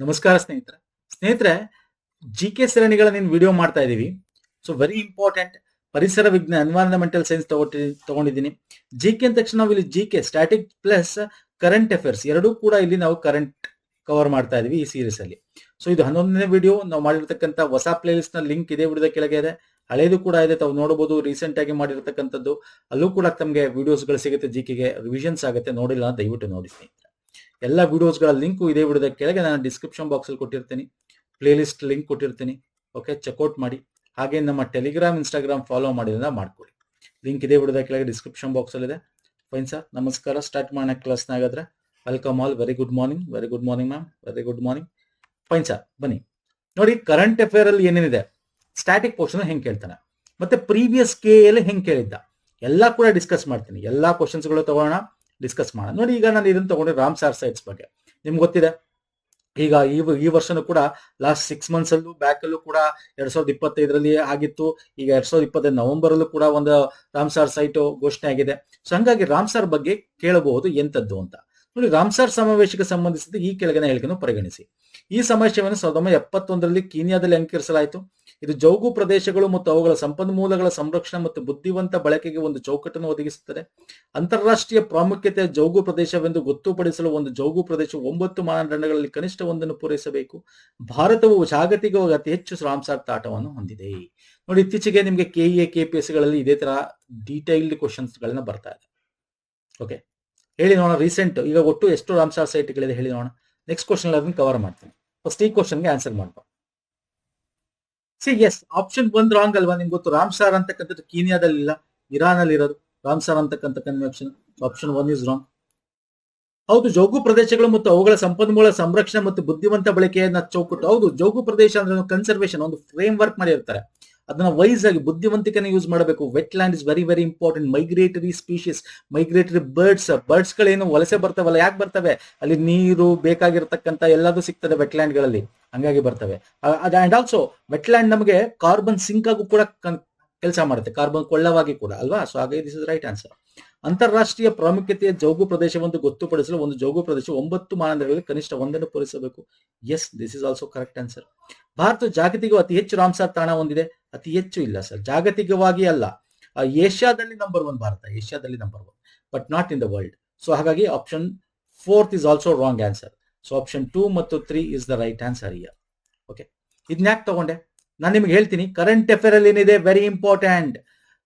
ನಮಸ್ಕಾರ ಸ್ನೇಹಿತರೆ. ಸ್ನೇಹಿತರೆ ಜಿ ಕೆ ಸರಣಿಗಳ ನೀನು ವಿಡಿಯೋ ಮಾಡ್ತಾ ಇದ್ದೀವಿ ಸೊ ವೆರಿ ಇಂಪಾರ್ಟೆಂಟ್ ಪರಿಸರ ವಿಜ್ಞಾನ ಎನ್ವೈರನ್ಮೆಂಟಲ್ ಸೈನ್ಸ್ ತಗೊಟ್ಟಿ, ತಗೊಂಡಿದ್ದೀನಿ. ಜಿ ಕೆ ಅಂದ ತಕ್ಷಣ ನಾವು ಇಲ್ಲಿ G K static plus current affairs ಎರಡೂ ಕೂಡ ಇಲ್ಲಿ ನಾವು ಕರೆಂಟ್ ಕವರ್ ಮಾಡ್ತಾ ಇದೀವಿ ಈ ಸೀರೀಸ್ ಅಲ್ಲಿ. ಸೊ ಇದು ಹನ್ನೊಂದನೇ ವಿಡಿಯೋ ನಾವು ಮಾಡಿರ್ತಕ್ಕಂಥ ಹೊಸ ಪ್ಲೇ ಲಿಸ್ಟ್ನ ಲಿಂಕ್ ಇದೇ ವಿಡಿಯೋದ ಕೆಳಗೆ ಇದೆ. ಹಳೇದು ಕೂಡ ಇದೆ. ತಾವು ನೋಡಬಹುದು ರೀಸೆಂಟ್ ಆಗಿ ಮಾಡಿರ್ತಕ್ಕಂಥದ್ದು. ಅಲ್ಲೂ ಕೂಡ ತಮಗೆ ವಿಡಿಯೋಸ್ಗಳು ಸಿಗುತ್ತೆ. ಜಿ ಕೆಗೆ ರಿವಿಷನ್ಸ್ ಆಗುತ್ತೆ. ನೋಡಿಲ್ಲ, ದಯವಿಟ್ಟು ನೋಡಿ ಎಲ್ಲ ವಿಡಿಯೋಸ್ಗಳ ಲಿಂಕು ಇದೇ ವಿಡಿಯೋದ ಕೆಳಗೆ ನಾನು ಡಿಸ್ಕ್ರಿಪ್ಷನ್ ಬಾಕ್ಸಲ್ಲಿ ಕೊಟ್ಟಿರ್ತೀನಿ. ಪ್ಲೇ ಲಿಸ್ಟ್ ಲಿಂಕ್ ಕೊಟ್ಟಿರ್ತೀನಿ ಓಕೆ ಚೆಕ್ಔಟ್ ಮಾಡಿ. ಹಾಗೆ ನಮ್ಮ ಟೆಲಿಗ್ರಾಮ್ ಇನ್ಸ್ಟಾಗ್ರಾಮ್ ಫಾಲೋ ಮಾಡಿದ್ರೆ ಮಾಡ್ಕೊಳ್ಳಿ. ಲಿಂಕ್ ಇದೇ ವಿಡಿಯೋದ ಕೆಳಗೆ ಡಿಸ್ಕ್ರಿಪ್ಷನ್ ಬಾಕ್ಸ್ ಅಲ್ಲಿ ಇದೆ. ಫೈನ್ ಸರ್ ನಮಸ್ಕಾರ. ಸ್ಟಾರ್ಟ್ ಮಾಡೋಣ ಕ್ಲಾಸ್ನ ಹಾಗಾದ್ರೆ welcome all very good morning very good morning ma'am very good morning fine sir ಬನ್ನಿ. ನೋಡಿ ಕರೆಂಟ್ ಅಫೇರ್ ಅಲ್ಲಿ ಏನೇನಿದೆ? ಸ್ಟ್ಯಾಟಿಕ್ ಪೋರ್ಷನ್ ಹೆಂಗೆ ಕೇಳ್ತಾನೆ? ಮತ್ತೆ ಪ್ರೀವಿಯಸ್ ಕೆ ಎಲ್ಲಿ ಹೆಂಗೆ ಕೇಳಿದ್ದ? ಎಲ್ಲ ಕೂಡ ಡಿಸ್ಕಸ್ ಮಾಡ್ತೀನಿ. ಎಲ್ಲ ಕ್ವಶನ್ಸ್ಗಳು ತಗೋಣ ಡಿಸ್ಕಸ್ ಮಾಡೋಣ. ನೋಡಿ, ಈಗ ನಾನು ಇದನ್ನು ತಗೊಂಡೆ ರಾಮ್ ಸಾರ್ ಸೈಟ್ಸ್ ಬಗ್ಗೆ. ನಿಮ್ಗೆ ಗೊತ್ತಿದೆ? ಈಗ ಈ ಈ ವರ್ಷನೂ ಕೂಡ ಲಾಸ್ಟ್ ಸಿಕ್ಸ್ ಮಂತ್ಸ್ ಅಲ್ಲೂ ಬ್ಯಾಕ್ ಅಲ್ಲೂ ಕೂಡ ಎರಡ್ ಸಾವಿರದ ಇಪ್ಪತ್ತೈದರಲ್ಲಿ ಆಗಿತ್ತು. ಈಗ ಎರಡ್ ಸಾವಿರದ ಇಪ್ಪತ್ತೈದು ನವೆಂಬರ್ ಅಲ್ಲೂ ಕೂಡ ಒಂದು ರಾಮ್ಸಾರ್ ಸೈಟ್ ಘೋಷಣೆ ಆಗಿದೆ. ಸೊ ಹಂಗಾಗಿ ರಾಮ್ಸಾರ್ ಬಗ್ಗೆ ಕೇಳಬಹುದು ಎಂತದ್ದು ಅಂತ. ನೋಡಿ ರಾಮ್ಸಾರ್ ಸಮಾವೇಶಕ್ಕೆ ಸಂಬಂಧಿಸಿದ ಈ ಕೆಳಗಿನ ಹೇಳಿಕೆಯನ್ನು ಪರಿಗಣಿಸಿ. ಈ ಸಮಾವೇಶವನ್ನು ಸಾವಿರದ ಒಂಬೈನೂರ ಎಪ್ಪತ್ತೊಂದರಲ್ಲಿ ಕೀನ್ಯಾದಲ್ಲಿ ಅಂಕಿರಿಸಲಾಯಿತು. ಇದು ಜೌಗು ಪ್ರದೇಶಗಳು ಮತ್ತು ಅವುಗಳ ಸಂಪನ್ಮೂಲಗಳ ಸಂರಕ್ಷಣೆ ಮತ್ತು ಬುದ್ಧಿವಂತ ಬಳಕೆಗೆ ಒಂದು ಚೌಕಟ್ಟನ್ನು ಒದಗಿಸುತ್ತದೆ. ಅಂತಾರಾಷ್ಟ್ರೀಯ ಪ್ರಾಮುಖ್ಯತೆಯ ಜೌಗು ಪ್ರದೇಶವೆಂದು ಗೊತ್ತುಪಡಿಸಲು ಒಂದು ಜೌಗು ಪ್ರದೇಶ ಒಂಬತ್ತು ಮಾನದಂಡಗಳಲ್ಲಿ ಕನಿಷ್ಠ ಒಂದನ್ನು ಪೂರೈಸಬೇಕು. ಭಾರತವು ಜಾಗತಿಕವಾಗಿ ಅತಿ ಹೆಚ್ಚು ರಾಮ್ಸಾರ್ ತಾಟವನ್ನು ಹೊಂದಿದೆ. ನೋಡಿ, ಇತ್ತೀಚೆಗೆ ನಿಮಗೆ ಪಿ ಎಸ್ಗಳಲ್ಲಿ ಇದೇ ತರ ಡೀಟೈಲ್ಡ್ ಕ್ವಶನ್ಸ್ ಗಳನ್ನ ಬರ್ತಾ ಇದೆ. ಓಕೆ ಹೇಳಿ ನೋಡೋಣ ರೀಸೆಂಟ್ ಈಗ ಒಟ್ಟು ಎಷ್ಟು ರಾಮ್ಸಾರ್ ಸೈಟ್ಗಳಿದೆ ಹೇಳಿ ನೋಡೋಣ. ನೆಕ್ಸ್ಟ್ ಕ್ವಶನ್ ಅದನ್ನು ಕವರ್ ಮಾಡ್ತೀನಿ. ಫಸ್ಟ್ ಈ ಕ್ವಶನ್ಗೆ ಆನ್ಸರ್ ಮಾಡ್ಬೋ ಸಿ ಎಸ್ ಆಪ್ಷನ್ ಒಂದ್ ರಾಂಗ್ ಅಲ್ವಾ? ನಿಮ್ಗೆ ಗೊತ್ತು, ರಾಮ್ ಸಾರ್ ಅಂತಕ್ಕಂಥದ್ದು ಕೀನಿಯಾದಲ್ಲಿ ಇಲ್ಲ ಇರಾನ್ ಅಲ್ಲಿ ಇರೋದು ರಾಮ್ಸಾರ್ ಅಂತಕ್ಕಂಥ convention option one is wrong ಹೌದು, ಜೌಗು ಪ್ರದೇಶಗಳು ಮತ್ತು ಅವುಗಳ ಸಂಪನ್ಮೂಲ ಸಂರಕ್ಷಣೆ ಮತ್ತು ಬುದ್ಧಿವಂತ ಬಳಕೆಯನ್ನ ಚೌಕಟ್ಟು. ಹೌದು, ಜೌಗು ಪ್ರದೇಶ ಅಂದ್ರೆ ಕನ್ಸರ್ವೇಶನ್ ಒಂದು ಫ್ರೇಮ್ ವರ್ಕ್ ಮಾಡಿರ್ತಾರೆ ಅದನ್ನ ವೈಸ್ ಆಗಿ ಬುದ್ಧಿವಂತಿಕೆನ ಯೂಸ್ ಮಾಡಬೇಕು. Wetland is very very important migratory species migratory birds birds ಗಳೇನು ವಲಸೆ ಬರ್ತವಲ್ಲ, ಯಾಕೆ ಬರ್ತವೆ? ಅಲ್ಲಿ ನೀರು ಬೇಕಾಗಿರ್ತಕ್ಕಂಥ ಎಲ್ಲದೂ ಸಿಗ್ತದೆ ವೆಟ್ ಲ್ಯಾಂಡ್ಗಳಲ್ಲಿ. ಹಂಗಾಗಿ ಬರ್ತವೆ. ಅಂಡ್ ಆಲ್ಸೋ ವೆಟ್ಲ್ಯಾಂಡ್ ನಮಗೆ ಕಾರ್ಬನ್ ಸಿಂಕ್ ಆಗು ಕೂಡ ಕೆಲಸ ಮಾಡುತ್ತೆ. ಕಾರ್ಬನ್ ಕೊಳ್ಳವಾಗಿ ಕೂಡ, ಅಲ್ವಾ? ಸೊ ಹಾಗಾಗಿ ದಿಸ್ ಇಸ್ ರೈಟ್ ಆನ್ಸರ್ ಅಂತಾರಾಷ್ಟ್ರೀಯ ಪ್ರಾಮುಖ್ಯತೆಯ ಜೌಗು ಪ್ರದೇಶವನ್ನು ಗೊತ್ತುಪಡಿಸಲು ಒಂದು ಜೌಗು ಪ್ರದೇಶ ಒಂಬತ್ತು ಮಾನದಂಡಗಳಲ್ಲಿ ಕನಿಷ್ಠ ಒಂದನ್ನು ಪೂರೈಸಬೇಕು. Yes this is also correct answer Bharat ಜಾಗತಿಕ ಅತಿ ಹೆಚ್ಚು ರಾಮ್ಸಾರ್ ತಾಣ ಹೊಂದಿದೆ. ಅತಿ ಹೆಚ್ಚು ಇಲ್ಲ ಸರ್ ಜಾಗತಿಕವಾಗಿ ಅಲ್ಲ. ಏಷ್ಯಾದಲ್ಲಿ ನಂಬರ್ ಒನ್ ಭಾರತ, ಏಷ್ಯಾದಲ್ಲಿ number one but not in the world so ಹಾಗಾಗಿ option fourth is also wrong answer so option two ಮತ್ತು three is the right answer year okay ಇದನ್ನ ಯಾಕೆ ತಗೊಂಡೆ? ನಾನು ನಿಮ್ಗೆ ಹೇಳ್ತೀನಿ ಕರೆಂಟ್ ಅಫೇರ್ ಅಲ್ಲಿ ಏನಿದೆ? Very important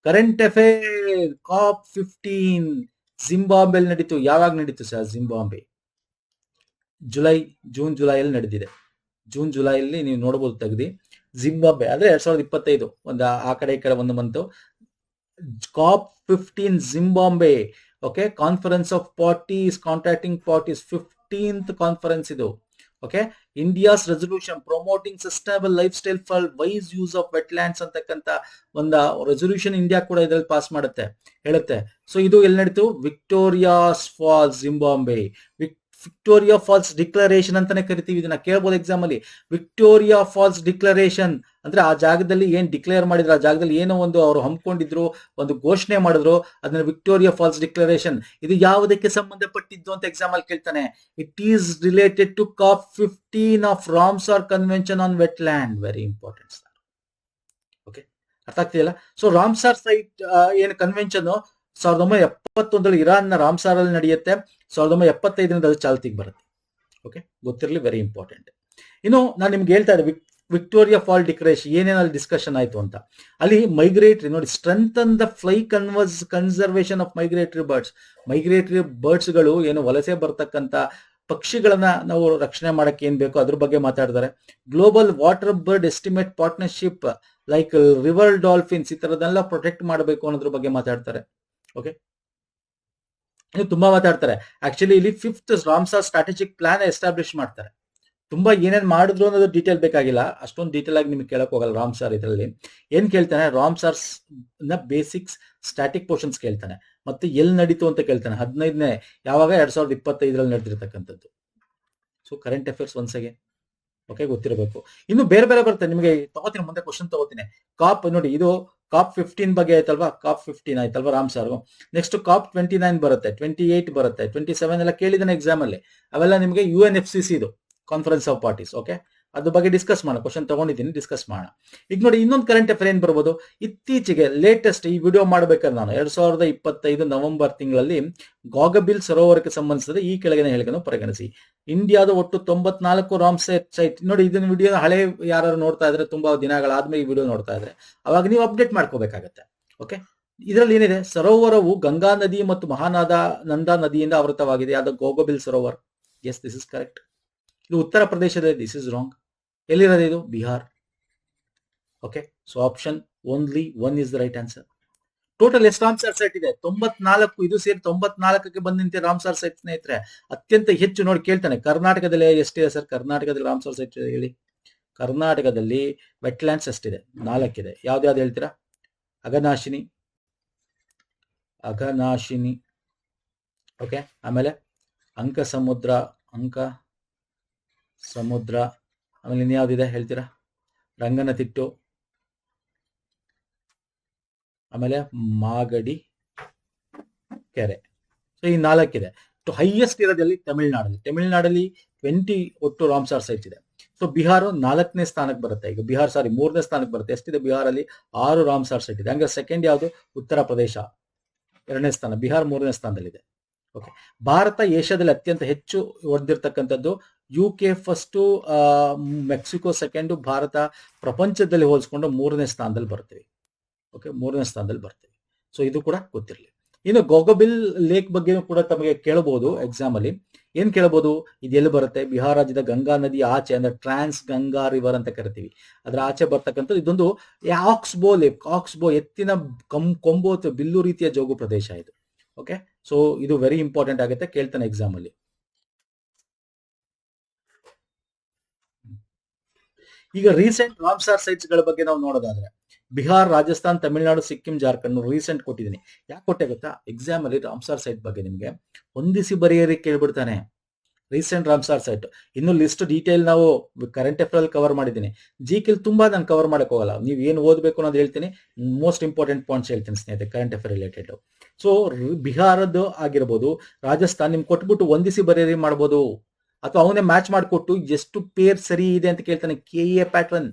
current affair COP fifteen Zimbabwe ಅಲ್ಲಿ ನಡೀತು. ಯಾವಾಗ ನಡೀತು ಸರ್ ಜಿಂಬಾಂಬೆ ಜುಲೈ ಜೂನ್ ಜುಲೈಯಲ್ಲಿ ನಡೆದಿದೆ. ಜೂನ್ ಜುಲೈಯಲ್ಲಿ ನೀವು ನೋಡಬಹುದು ತೆಗ್ದು. ಜಿಂಬಾಂಬೆ ಅಂದ್ರೆ ಎರಡ್ ಸಾವಿರದ ಇಪ್ಪತ್ತೈದು, ಒಂದು ಆ ಕಡೆ ಈ ಕಡೆ ಒಂದು month COP fifteen Zimbabwe okay conference of parties contracting parties 15 fourteenth conference ಇದು okay India's resolution promoting sustainable lifestyle for wise use of wetlands ಅಂತಕ್ಕಂಥ ಒಂದು ರೆಸೊಲ್ಯೂಷನ್ ಇಂಡಿಯಾ ಕೂಡ ಇದರಲ್ಲಿ ಪಾಸ್ ಮಾಡುತ್ತೆ, ಹೇಳುತ್ತೆ. ಸೊ ಇದು ಎಲ್ಲಿ ನಡೀತು? Victoria's fall Zimbabwe vic Victoria falls declaration ಅಂತಾನೆ ಕರಿತೀವಿ ಇದನ್ನ. ಕೇಳ್ಬೋದು ಎಕ್ಸಾಮ್ ಅಲ್ಲಿ. ವಿಕ್ಟೋರಿಯಾ ಫಾಲ್ಸ್ ಡಿಕ್ಲರೇಷನ್ ಅಂದ್ರೆ ಆ ಜಾಗದಲ್ಲಿ ಏನ್ ಡಿಕ್ಲೇರ್ ಮಾಡಿದ್ರು, ಆ ಜಾಗದಲ್ಲಿ ಏನೋ ಒಂದು ಅವರು ಹಮ್ಮಿಕೊಂಡಿದ್ರು ಒಂದು ಘೋಷಣೆ ಮಾಡಿದ್ರು, ಅದನ್ನ ವಿಕ್ಟೋರಿಯಾ ಫಾಲ್ಸ್ ಡಿಕ್ಲರೇಷನ್. ಇದು ಯಾವುದಕ್ಕೆ ಸಂಬಂಧಪಟ್ಟಿದ್ದು ಅಂತ ಎಕ್ಸಾಮ್ ಅಲ್ಲಿ ಕೇಳ್ತಾನೆ. It is related to COP fifteen of Ramsar convention on wetland very important okay ಅರ್ಥ ಆಗ್ತಿಲ್ಲ ಸೊ ರಾಮ್ಸಾರ್ ಸೈಟ್ ಏನು ಕನ್ವೆನ್ಷನ್ ಸಾವಿರದ ಒಂಬೈನೂರ ಎಪ್ಪತ್ತೊಂದರಲ್ಲಿ ಇರಾನ್ನ ರಾಮ್ಸಾರ್ ಅಲ್ಲಿ ನಡೆಯುತ್ತೆ. ಸಾವಿರದ ಒಂಬೈನೂರ ಎಪ್ಪತ್ತೈದರಿಂದ ಅದು ಚಾಲ್ತಿಗೆ ಬರುತ್ತೆ. ಓಕೆ ಗೊತ್ತಿರಲಿ ವೆರಿ ಇಂಪಾರ್ಟೆಂಟ್ ಇನ್ನು ನಾನು ನಿಮ್ಗೆ ಹೇಳ್ತಾ ಇದ್ದೆ ವಿಕ್ಟೋರಿಯಾ ಫಾಲ್ ಡಿಕ್ರೇಷನ್ ಏನೇನಲ್ಲಿ ಡಿಸ್ಕಷನ್ ಆಯ್ತು ಅಂತ. ಅಲ್ಲಿ ಮೈಗ್ರೇಟರಿ ನೋಡಿ strengthen the fly converse conservation of migratory birds migratory ಬರ್ಡ್ಸ್ಗಳು ಏನು ವಲಸೆ ಬರ್ತಕ್ಕಂಥ ಪಕ್ಷಿಗಳನ್ನ ನಾವು ರಕ್ಷಣೆ ಮಾಡಕ್ಕೆ ಏನ್ ಬೇಕೋ ಅದ್ರ ಬಗ್ಗೆ ಮಾತಾಡ್ತಾರೆ. Global water bird estimate partnership like river dolphins ಈ ತರದೆಲ್ಲ ಪ್ರೊಟೆಕ್ಟ್ ಮಾಡಬೇಕು ಅನ್ನೋದ್ರ ಬಗ್ಗೆ ಮಾತಾಡ್ತಾರೆ. ಓಕೆ ತುಂಬಾ ಮಾತಾಡ್ತಾರೆ. ಆಕ್ಚುಲಿ ಇಲ್ಲಿ fifth Ramsar strategic plan establish ಮಾಡ್ತಾರೆ. ತುಂಬಾ ಏನೇನ್ ಮಾಡಿದ್ರು ಅನ್ನೋದು ಡೀಟೇಲ್ ಬೇಕಾಗಿಲ್ಲ. ಅಷ್ಟೊಂದು ಡೀಟೇಲ್ ಆಗಿ ನಿಮ್ಗೆ ಕೇಳಕ್ ಹೋಗಲ್ಲ ರಾಮ್ ಸಾರ್ ಇದರಲ್ಲಿ. ಏನ್ ಕೇಳ್ತಾನೆ? ರಾಮ್ ಸಾರ್ನ ಬೇಸಿಕ್ಸ್ ಸ್ಟ್ಯಾಟಿಕ್ ಪೋರ್ಷನ್ಸ್ ಕೇಳ್ತಾನೆ. ಮತ್ತೆ ಎಲ್ಲಿ ನಡೀತು ಅಂತ ಕೇಳ್ತಾನೆ. ಹದಿನೈದನೇ, ಯಾವಾಗ ಎರಡ್ ಸಾವಿರದ ಇಪ್ಪತ್ತೈದರಲ್ಲಿ ನಡೆದಿರ್ತಕ್ಕಂಥದ್ದು. ಸೊ ಕರೆಂಟ್ ಅಫೇರ್ಸ್ ಒನ್ಸಗೆ ಓಕೆ ಗೊತ್ತಿರಬೇಕು. ಇನ್ನು ಬೇರೆ ಬೇರೆ ಬರುತ್ತೆ. ನಿಮಗೆ ತಗೋತೀನಿ, ಮುಂದೆ ಕ್ವಶನ್ ತಗೋತೀನಿ. ಕಾಪ್ ನೋಡಿ, ಇದು ಕಾಪ್ ಫಿಫ್ಟೀನ್ ಬಗ್ಗೆ ಆಯ್ತಲ್ವಾ? ಕಾಪ್ ಫಿಫ್ಟೀನ್ ಆಯ್ತಲ್ವಾ Ramsar next COP twenty nine ಬರುತ್ತೆ ಟ್ವೆಂಟಿ ಏಟ್ ಬರುತ್ತೆ ಟ್ವೆಂಟಿ ಸೆವೆನ್ ಎಲ್ಲ ಕೇಳಿದಾನೆ ಎಕ್ಸಾಮ್ ಅಲ್ಲಿ. ಅವೆಲ್ಲ ನಿಮಗೆ U N F C C ಇದು ಕಾನ್ಫರೆನ್ಸ್ ಆಫ್ ಪಾರ್ಟೀಸ್ ಓಕೆ ಅದ್ರ ಬಗ್ಗೆ ಡಿಸ್ಕಸ್ ಮಾಡೋಣ. ಕ್ವಶನ್ ತಗೊಂಡಿದ್ದೀನಿ ಡಿಸ್ಕಸ್ ಮಾಡೋಣ. ಈಗ ನೋಡಿ, ಇನ್ನೊಂದು ಕರೆಂಟ್ ಅಫೇರ್ ಏನು ಬರ್ಬೋದು? ಇತ್ತೀಚೆಗೆ ಲೇಟೆಸ್ಟ್ ಈ ವಿಡಿಯೋ ಮಾಡ್ಬೇಕಾದ್ರೆ ನಾನು ಎರಡ್ ಸಾವಿರದ ಇಪ್ಪತ್ತೈದು ನವೆಂಬರ್ ತಿಂಗಳಲ್ಲಿ ಗಾಗಬಿಲ್ ಸರೋವರಕ್ಕೆ ಸಂಬಂಧಿಸಿದ ಈ ಕೆಳಗಿನ ಹೇಳಿಕೆಯನ್ನು ಪರಿಗಣಿಸಿ. ಇಂಡಿಯಾದ ಒಟ್ಟು ತೊಂಬತ್ನಾಲ್ಕು ರಾಮ್ಸೆಟ್ ಸೈಟ್ ನೋಡಿ, ಇದನ್ನ ವಿಡಿಯೋ ಹಳೆ ಯಾರು ನೋಡ್ತಾ ಇದ್ರೆ ತುಂಬಾ ದಿನಗಳಾದ್ಮೇಲೆ ಈ ವಿಡಿಯೋ ನೋಡ್ತಾ ಇದ್ರೆ, ಅವಾಗ ನೀವು ಅಪ್ಡೇಟ್ ಮಾಡ್ಕೋಬೇಕಾಗತ್ತೆ. ಓಕೆ ಇದರಲ್ಲಿ ಏನಿದೆ? ಸರೋವರವು ಗಂಗಾ ನದಿ ಮತ್ತು ಮಹಾನಾದ ನಂದಾ ನದಿಯಿಂದ ಆವೃತವಾಗಿದೆ ಅದು ಗೋಗೋಬಿಲ್ ಸರೋವರ್. ಎಸ್ ದಿಸ್ ಇಸ್ ಕರೆಕ್ಟ್ ಇದು ಉತ್ತರ ಪ್ರದೇಶದಲ್ಲಿ ದಿಸ್ ಇಸ್ ರಾಂಗ್ ಎಲ್ಲಿರೋದು ಇದು? Bihar. Okay so option only one is the right answer total ಎಷ್ಟು ರಾಮ್ಸಾರ್ ಸೈಟ್ ಇದೆ? ತೊಂಬತ್ನಾಲ್ಕು, ಇದು ಸೇರಿ ತೊಂಬತ್ನಾಲ್ಕಕ್ಕೆ ಬಂದಂತೆ ರಾಮ್ ರಾಮ್ಸಾರ್ ಸೈಟ್ ಸ್ನೇಹಿತರೆ, ಅತ್ಯಂತ ಹೆಚ್ಚು ನೋಡಿ ಕೇಳ್ತಾನೆ. ಕರ್ನಾಟಕದಲ್ಲಿ ಎಷ್ಟಿದೆ ಸರ್ ಕರ್ನಾಟಕದಲ್ಲಿ ರಾಮ್ಸಾರ್ ಸೈಟ್ ಹೇಳಿ. ಕರ್ನಾಟಕದಲ್ಲಿ ವೆಟ್ಲ್ಯಾಂಡ್ಸ್ ಎಷ್ಟಿದೆ? ನಾಲ್ಕಿದೆ. ಯಾವ್ದು ಹೇಳ್ತೀರಾ? ಅಗನಾಶಿನಿ ಅಗನಾಶಿನಿ ಓಕೆ ಆಮೇಲೆ ಅಂಕ ಸಮುದ್ರ ಅಂಕ ಸಮುದ್ರ ಆಮೇಲೆ ಇನ್ಯಾವುದಿದೆ ಹೇಳ್ತೀರಾ? ರಂಗನತಿಟ್ಟು ಆಮೇಲೆ ಮಾಗಡಿ ಕೆರೆ. ಸೊ ಈ ನಾಲ್ಕಿದೆ. ಹೈಯೆಸ್ಟ್ ಇರೋದಲ್ಲಿ ತಮಿಳ್ನಾಡಲ್ಲಿ. ತಮಿಳ್ನಾಡಲ್ಲಿ ಟ್ವೆಂಟಿ ಒಟ್ಟು ರಾಮ್ಸಾರ್ ಸೈಟ್ಸ್ ಇದೆ. ಸೊ ಬಿಹಾರ ನಾಲ್ಕನೇ ಸ್ಥಾನಕ್ಕೆ ಬರುತ್ತೆ. ಈಗ ಬಿಹಾರ್ ಸಾರಿ ಮೂರನೇ ಸ್ಥಾನಕ್ಕೆ ಬರುತ್ತೆ. ಎಷ್ಟಿದೆ ಬಿಹಾರಲ್ಲಿ? ಆರು ರಾಮ್ಸಾರ್ ಸೈಟ್ ಇದೆ. ಹಂಗಾರೆ ಸೆಕೆಂಡ್ ಯಾವುದು? ಉತ್ತರ ಪ್ರದೇಶ. ಎರಡನೇ ಸ್ಥಾನ. ಬಿಹಾರ್ ಮೂರನೇ ಸ್ಥಾನದಲ್ಲಿದೆ. ಓಕೆ ಭಾರತ ಏಷ್ಯಾದಲ್ಲಿ ಅತ್ಯಂತ ಹೆಚ್ಚು ಹೊಡೆದಿರ್ತಕ್ಕಂಥದ್ದು U K first Mexico second Bharat ಪ್ರಪಂಚದಲ್ಲಿ ಹೋಲಿಸ್ಕೊಂಡು ಮೂರನೇ ಸ್ಥಾನದಲ್ಲಿ ಬರ್ತೀವಿ. ಓಕೆ ಮೂರನೇ ಸ್ಥಾನದಲ್ಲಿ ಬರ್ತೀವಿ. ಸೊ ಇದು ಕೂಡ ಗೊತ್ತಿರಲಿ. ಇನ್ನು ಗೋಗಬಿಲ್ ಲೇಕ್ ಬಗ್ಗೆ ಕೂಡ ತಮಗೆ ಕೇಳಬಹುದು ಎಕ್ಸಾಮ್ ಅಲ್ಲಿ. ಏನ್ ಕೇಳಬಹುದು ಇದು ಎಲ್ಲಿ ಬರುತ್ತೆ? ಬಿಹಾರ ರಾಜ್ಯದ ಗಂಗಾ ನದಿ ಆಚೆ, ಅಂದ್ರೆ ಟ್ರಾನ್ಸ್ ಗಂಗಾ ರಿವರ್ ಅಂತ ಕರಿತೀವಿ. ಅದ್ರ ಆಚೆ ಬರ್ತಕ್ಕಂಥದ್ದು ಇದೊಂದು ಆಕ್ಸ್ಬೋ ಲೇಕ್ ಆಕ್ಸ್ಬೋ ಎತ್ತಿನ ಕಂ, ಕೊಂಬೋ ಅಥವಾ ಬಿಲ್ಲು ರೀತಿಯ ಜೋಗು ಪ್ರದೇಶ ಇದು. ಓಕೆ ಸೊ ಇದು ವೆರಿ ಇಂಪಾರ್ಟೆಂಟ್ ಆಗುತ್ತೆ. ಕೇಳ್ತಾನೆ ಎಕ್ಸಾಮ್ ಅಲ್ಲಿ. ಈಗ ರೀಸೆಂಟ್ ರಾಮ್ಸಾರ್ ಸೈಟ್ಸ್ಗಳ ಬಗ್ಗೆ ನಾವು ನೋಡೋದಾದ್ರೆ, ಬಿಹಾರ್, ರಾಜಸ್ಥಾನ್, ತಮಿಳುನಾಡು, ಸಿಕ್ಕಿಂ, ಜಾರ್ಖಂಡ್ ರೀಸೆಂಟ್ ಕೊಟ್ಟಿದ್ದೀನಿ. ಯಾಕೆ ಕೊಟ್ಟೆ ಗೊತ್ತಾ? ಎಕ್ಸಾಮ್ ಅಲ್ಲಿ ರಾಮ್ಸಾರ್ ಸೈಟ್ ಬಗ್ಗೆ ನಿಮಗೆ ಹೊಂದಿಸಿ ಬರೆಯರಿ ಕೇಳ್ಬಿಡ್ತಾನೆ. ರೀಸೆಂಟ್ ರಾಮ್ಸಾರ್ ಸೈಟ್ ಇನ್ನು ಲಿಸ್ಟ್ ಡೀಟೇಲ್ ನಾವು ಕರೆಂಟ್ ಅಫೇರ್ ಅಲ್ಲಿ ಕವರ್ ಮಾಡಿದ್ದೀನಿ. ಜಿ ಕಿಲ್ ತುಂಬಾ ನಾನು ಕವರ್ ಮಾಡಕ್ ಹೋಗಲ್ಲ. ನೀವು ಏನು ಓದಬೇಕು ಅನ್ನೋದು ಹೇಳ್ತೀನಿ. ಮೋಸ್ಟ್ ಇಂಪಾರ್ಟೆಂಟ್ ಪಾಯಿಂಟ್ಸ್ ಹೇಳ್ತೀನಿ ಸ್ನೇಹಿತರೆ ಕರೆಂಟ್ ಅಫೇರ್ ರಿಲೇಟೆಡ್ ಸೊ ಬಿಹಾರದ್ದು ಆಗಿರ್ಬೋದು, ರಾಜಸ್ಥಾನ್ ನಿಮ್ಗೆ ಕೊಟ್ಬಿಟ್ಟು ಹೊಂದಿಸಿ ಬರೆಯರಿ ಮಾಡ್ಬೋದು. ಅಥವಾ ಅವನೇ ಮ್ಯಾಚ್ ಮಾಡಿಕೊಟ್ಟು ಎಷ್ಟು ಪೇರ್ ಸರಿ ಇದೆ ಅಂತ ಕೇಳ್ತಾನೆ ಕೆ ಎ ಪ್ಯಾಟರ್ನ್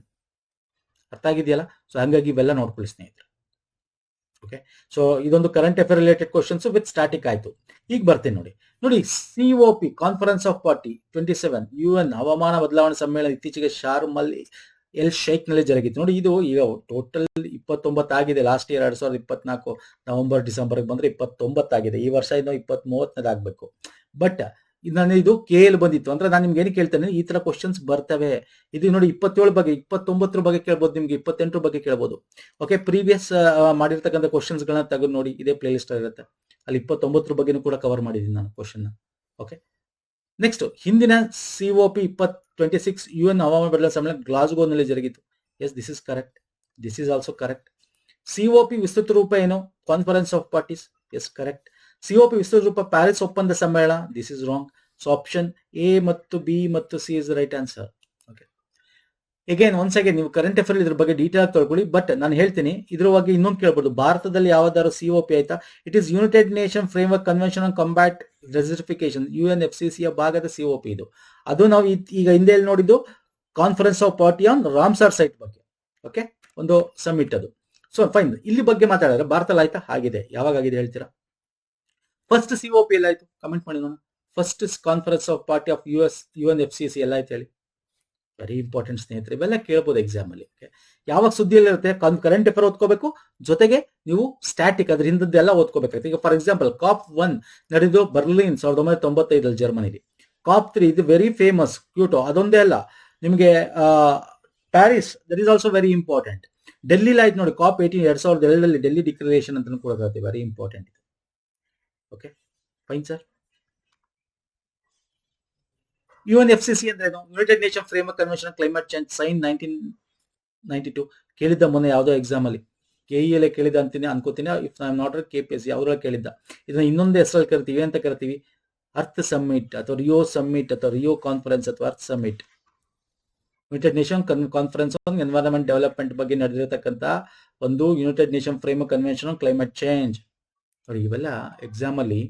ಅರ್ಥ ಆಗಿದೆಯಲ್ಲ? ಸೊ ಹಂಗಾಗಿ ಇವೆಲ್ಲ ನೋಡ್ಕೊಳ್ಳಿ ಸ್ನೇಹಿತರೆ. ಓಕೆ ಸೊ ಇದೊಂದು current affair related questions with static ಆಯ್ತು. ಈಗ ಬರ್ತೀನಿ ನೋಡಿ. ನೋಡಿ C O P conference of party twenty seven U N ಹವಾಮಾನ ಬದಲಾವಣೆ ಸಮ್ಮೇಳನ ಇತ್ತೀಚೆಗೆ ಶಾರ್ಮ್ ಅಲ್ಲಿ ಎಲ್ ಶೇಕ್ನಲ್ಲಿ ಜರುಗಿತ್ತು. ನೋಡಿ, ಇದು ಈಗ ಟೋಟಲ್ ಇಪ್ಪತ್ತೊಂಬತ್ತು ಆಗಿದೆ. ಲಾಸ್ಟ್ ಇಯರ್ ಎರಡ್ ಸಾವಿರದ ಇಪ್ಪತ್ನಾಲ್ಕು ನವೆಂಬರ್ ಡಿಸೆಂಬರ್ ಬಂದ್ರೆ ಇಪ್ಪತ್ತೊಂಬತ್ತಾಗಿದೆ ಈ ವರ್ಷ ಇನ್ನೂ ಇಪ್ಪತ್ತ್ ಮೂವತ್ತನೇದಾಗಬೇಕು ಬಟ್ ನಾನು ಇದು ಕೆ ಬಂದಿತ್ತು. ಅಂದ್ರೆ ನಾನು ನಿಮ್ಗೆ ಏನು ಕೇಳ್ತೇನೆ, ಈ ತರ ಕ್ವಶನ್ಸ್ ಬರ್ತವೆ. ಇದು ನೋಡಿ ಇಪ್ಪತ್ತೇಳು ಬಗ್ಗೆ, ಇಪ್ಪತ್ತೊಂಬತ್ತರ ಬಗ್ಗೆ ಕೇಳ್ಬೋದು, ನಿಮ್ಗೆ ಇಪ್ಪತ್ತೆಂಟರ ಬಗ್ಗೆ ಕೇಳ್ಬೋದು. ಓಕೆ ಪ್ರೀವಿಯಸ್ ಮಾಡಿರ್ತಕ್ಕಂಥ ಕ್ವಶನ್ಸ್ ಗಳನ್ನ ತೆಗೆದು ನೋಡಿ, ಇದೇ ಪ್ಲೇ ಲಿಸ್ಟ್ ಇರುತ್ತೆ. ಅಲ್ಲಿ ಇಪ್ಪತ್ತೊಂಬತ್ತರ ಬಗ್ಗೆನೂ ಕೂಡ ಕವರ್ ಮಾಡಿದ್ದೀನಿ ನಾನು ಕ್ವಶನ್ ಓಕೆ ನೆಕ್ಸ್ಟ್ ಹಿಂದಿನ ಸಿ ಓ ಪಿ ಇಪ್ಪತ್ ಟ್ವೆಂಟಿ ಸಿಕ್ಸ್ ಯು ಎನ್ ಹವಾಮಾನ ಬದಲಾವಣೆ ಸಮ್ಮೇಳನ ಗ್ಲಾಸ್ಗೋನಲ್ಲಿ ಜರುಗಿತು. Yes this is correct this is also correct C O P ವಿಸ್ತೃತ ರೂಪ ಏನು? Conference of parties yes correct C O P ವಿಶ್ವರೂಪ ರೂಪ ಪ್ಯಾರಿಸ್ ಒಪ್ಪಂದ ಸಮ್ಮೇಳನ this is wrong so option A ಮತ್ತು ಬಿ ಮತ್ತು C is right answer okay again once again ನೀವು current affair ಇದ್ರ ಬಗ್ಗೆ ಡೀಟೇಲ್ ತೊಳ್ಕೊಳ್ಳಿ. ಬಟ್ ನಾನು ಹೇಳ್ತೀನಿ, ಇದ್ರ ಬಗ್ಗೆ ಇನ್ನೊಂದು ಕೇಳ್ಬೋದು. ಭಾರತದಲ್ಲಿ ಯಾವ್ದಾದ್ರು ಸಿಒಪಿ ಆಯ್ತಾ? It is United Nation framework convention on combat desertification U N F C ಸಿಯ ಭಾಗದ ಸಿಒಪಿ ಇದು. ಅದು ನಾವು ಈಗ ಹಿಂದೆ ನೋಡಿದ್ದು conference of party on Ramsar site ಬಗ್ಗೆ. ಓಕೆ ಒಂದು ಸಮಿಟ್ ಅದು. ಸೊ ಫೈನ್ ಇಲ್ಲಿ ಬಗ್ಗೆ ಮಾತಾಡಿದ್ರೆ ಭಾರತದಲ್ಲಿ ಆಯ್ತಾ? ಆಗಿದೆ. ಯಾವಾಗ ಆಗಿದೆ ಹೇಳ್ತೀರಾ? ಫಸ್ಟ್ ಸಿ ಒ ಪಿ ಎಲ್ಲಾಯ್ತು ಕಮೆಂಟ್ ಮಾಡಿ ನಾನು first conference of party of U S U N F C C ಎಲ್ಲ ಹೇಳಿ. ವೆರಿ ಇಂಪಾರ್ಟೆಂಟ್ ಸ್ನೇಹಿತರೆ, ಇವೆಲ್ಲ ಕೇಳ್ಬೋದು ಎಕ್ಸಾಮ್ ಅಲ್ಲಿ ಯಾವಾಗ ಸುದ್ದಿಯಲ್ಲಿರುತ್ತೆ ಕರೆಂಟ್ ಅಫೇರ್ ಓದ್ಕೋಬೇಕು, ಜೊತೆಗೆ ನೀವು ಸ್ಟ್ಯಾಟಿಕ್ ಅದ್ರ ಹಿಂದದ್ದೆಲ್ಲ ಓದ್ಕೋಬೇಕಾಗುತ್ತೆ. ಈಗ ಫಾರ್ ಎಕ್ಸಾಂಪಲ್ ಕಾಪ್ ಒನ್ ನಡೆದು ಬರ್ಲಿನ್ ಸಾವಿರದ ಒಂಬೈನೂರ ತೊಂಬತ್ತೈದಲ್ಲಿ ಜರ್ಮನಿಲಿ. ಕಾಪ್ ತ್ರೀ ಇದು ವೆರಿ ಫೇಮಸ್ ಕ್ಯೂಟೋ ಅದೊಂದೇ ಅಲ್ಲ. ನಿಮಗೆ Paris that is also very important Delhi ಆಯ್ತು ನೋಡಿ ಕಾಪ್ ಏಯ್ಟೀನ್ ಎರಡ್ ಸಾವಿರದ ಎರಡರಲ್ಲಿ ಡೆಲ್ಲಿ ಡಿಕ್ಲರೇಷನ್ ಅಂತ ಕೂಡ very important okay fine sir U N F C C ಅಂದ್ರೆ United Nation frame convention climate change sign nineteen ninety two ಕೇಳಿದ್ದ ಮೊನ್ನೆ ಯಾವುದೋ ಎಕ್ಸಾಮ್ ಅಲ್ಲಿ. ಕೆ ಇ ಎಲ್ ಕೇಳಿದ ಅಂತೀನಿ, ಅನ್ಕೋತೀನಿ. If I not K P S ಕೇಳಿದ್ದ. ಇದನ್ನ ಇನ್ನೊಂದು ಹೆಸರಲ್ಲಿ ಕರಿತೀವಿ ಅಂತ ಕರಿತೀವಿ. ಅರ್ಥ್ ಸಮ್ಮಿಟ್ ಅಥವಾ ರಿಯೋ ಸಮ್ಮಿಟ್ ಅಥವಾ ರಿಯೋ ಕಾನ್ಫರೆನ್ಸ್ ಅಥವಾ earth summit United Nation conference on environment development ಬಗ್ಗೆ ನಡೆದಿರತಕ್ಕಂತ ಒಂದು United Nation frame convention climate change ನೋಡಿ ಇವೆಲ್ಲ ಎಕ್ಸಾಮಲ್ಲಿ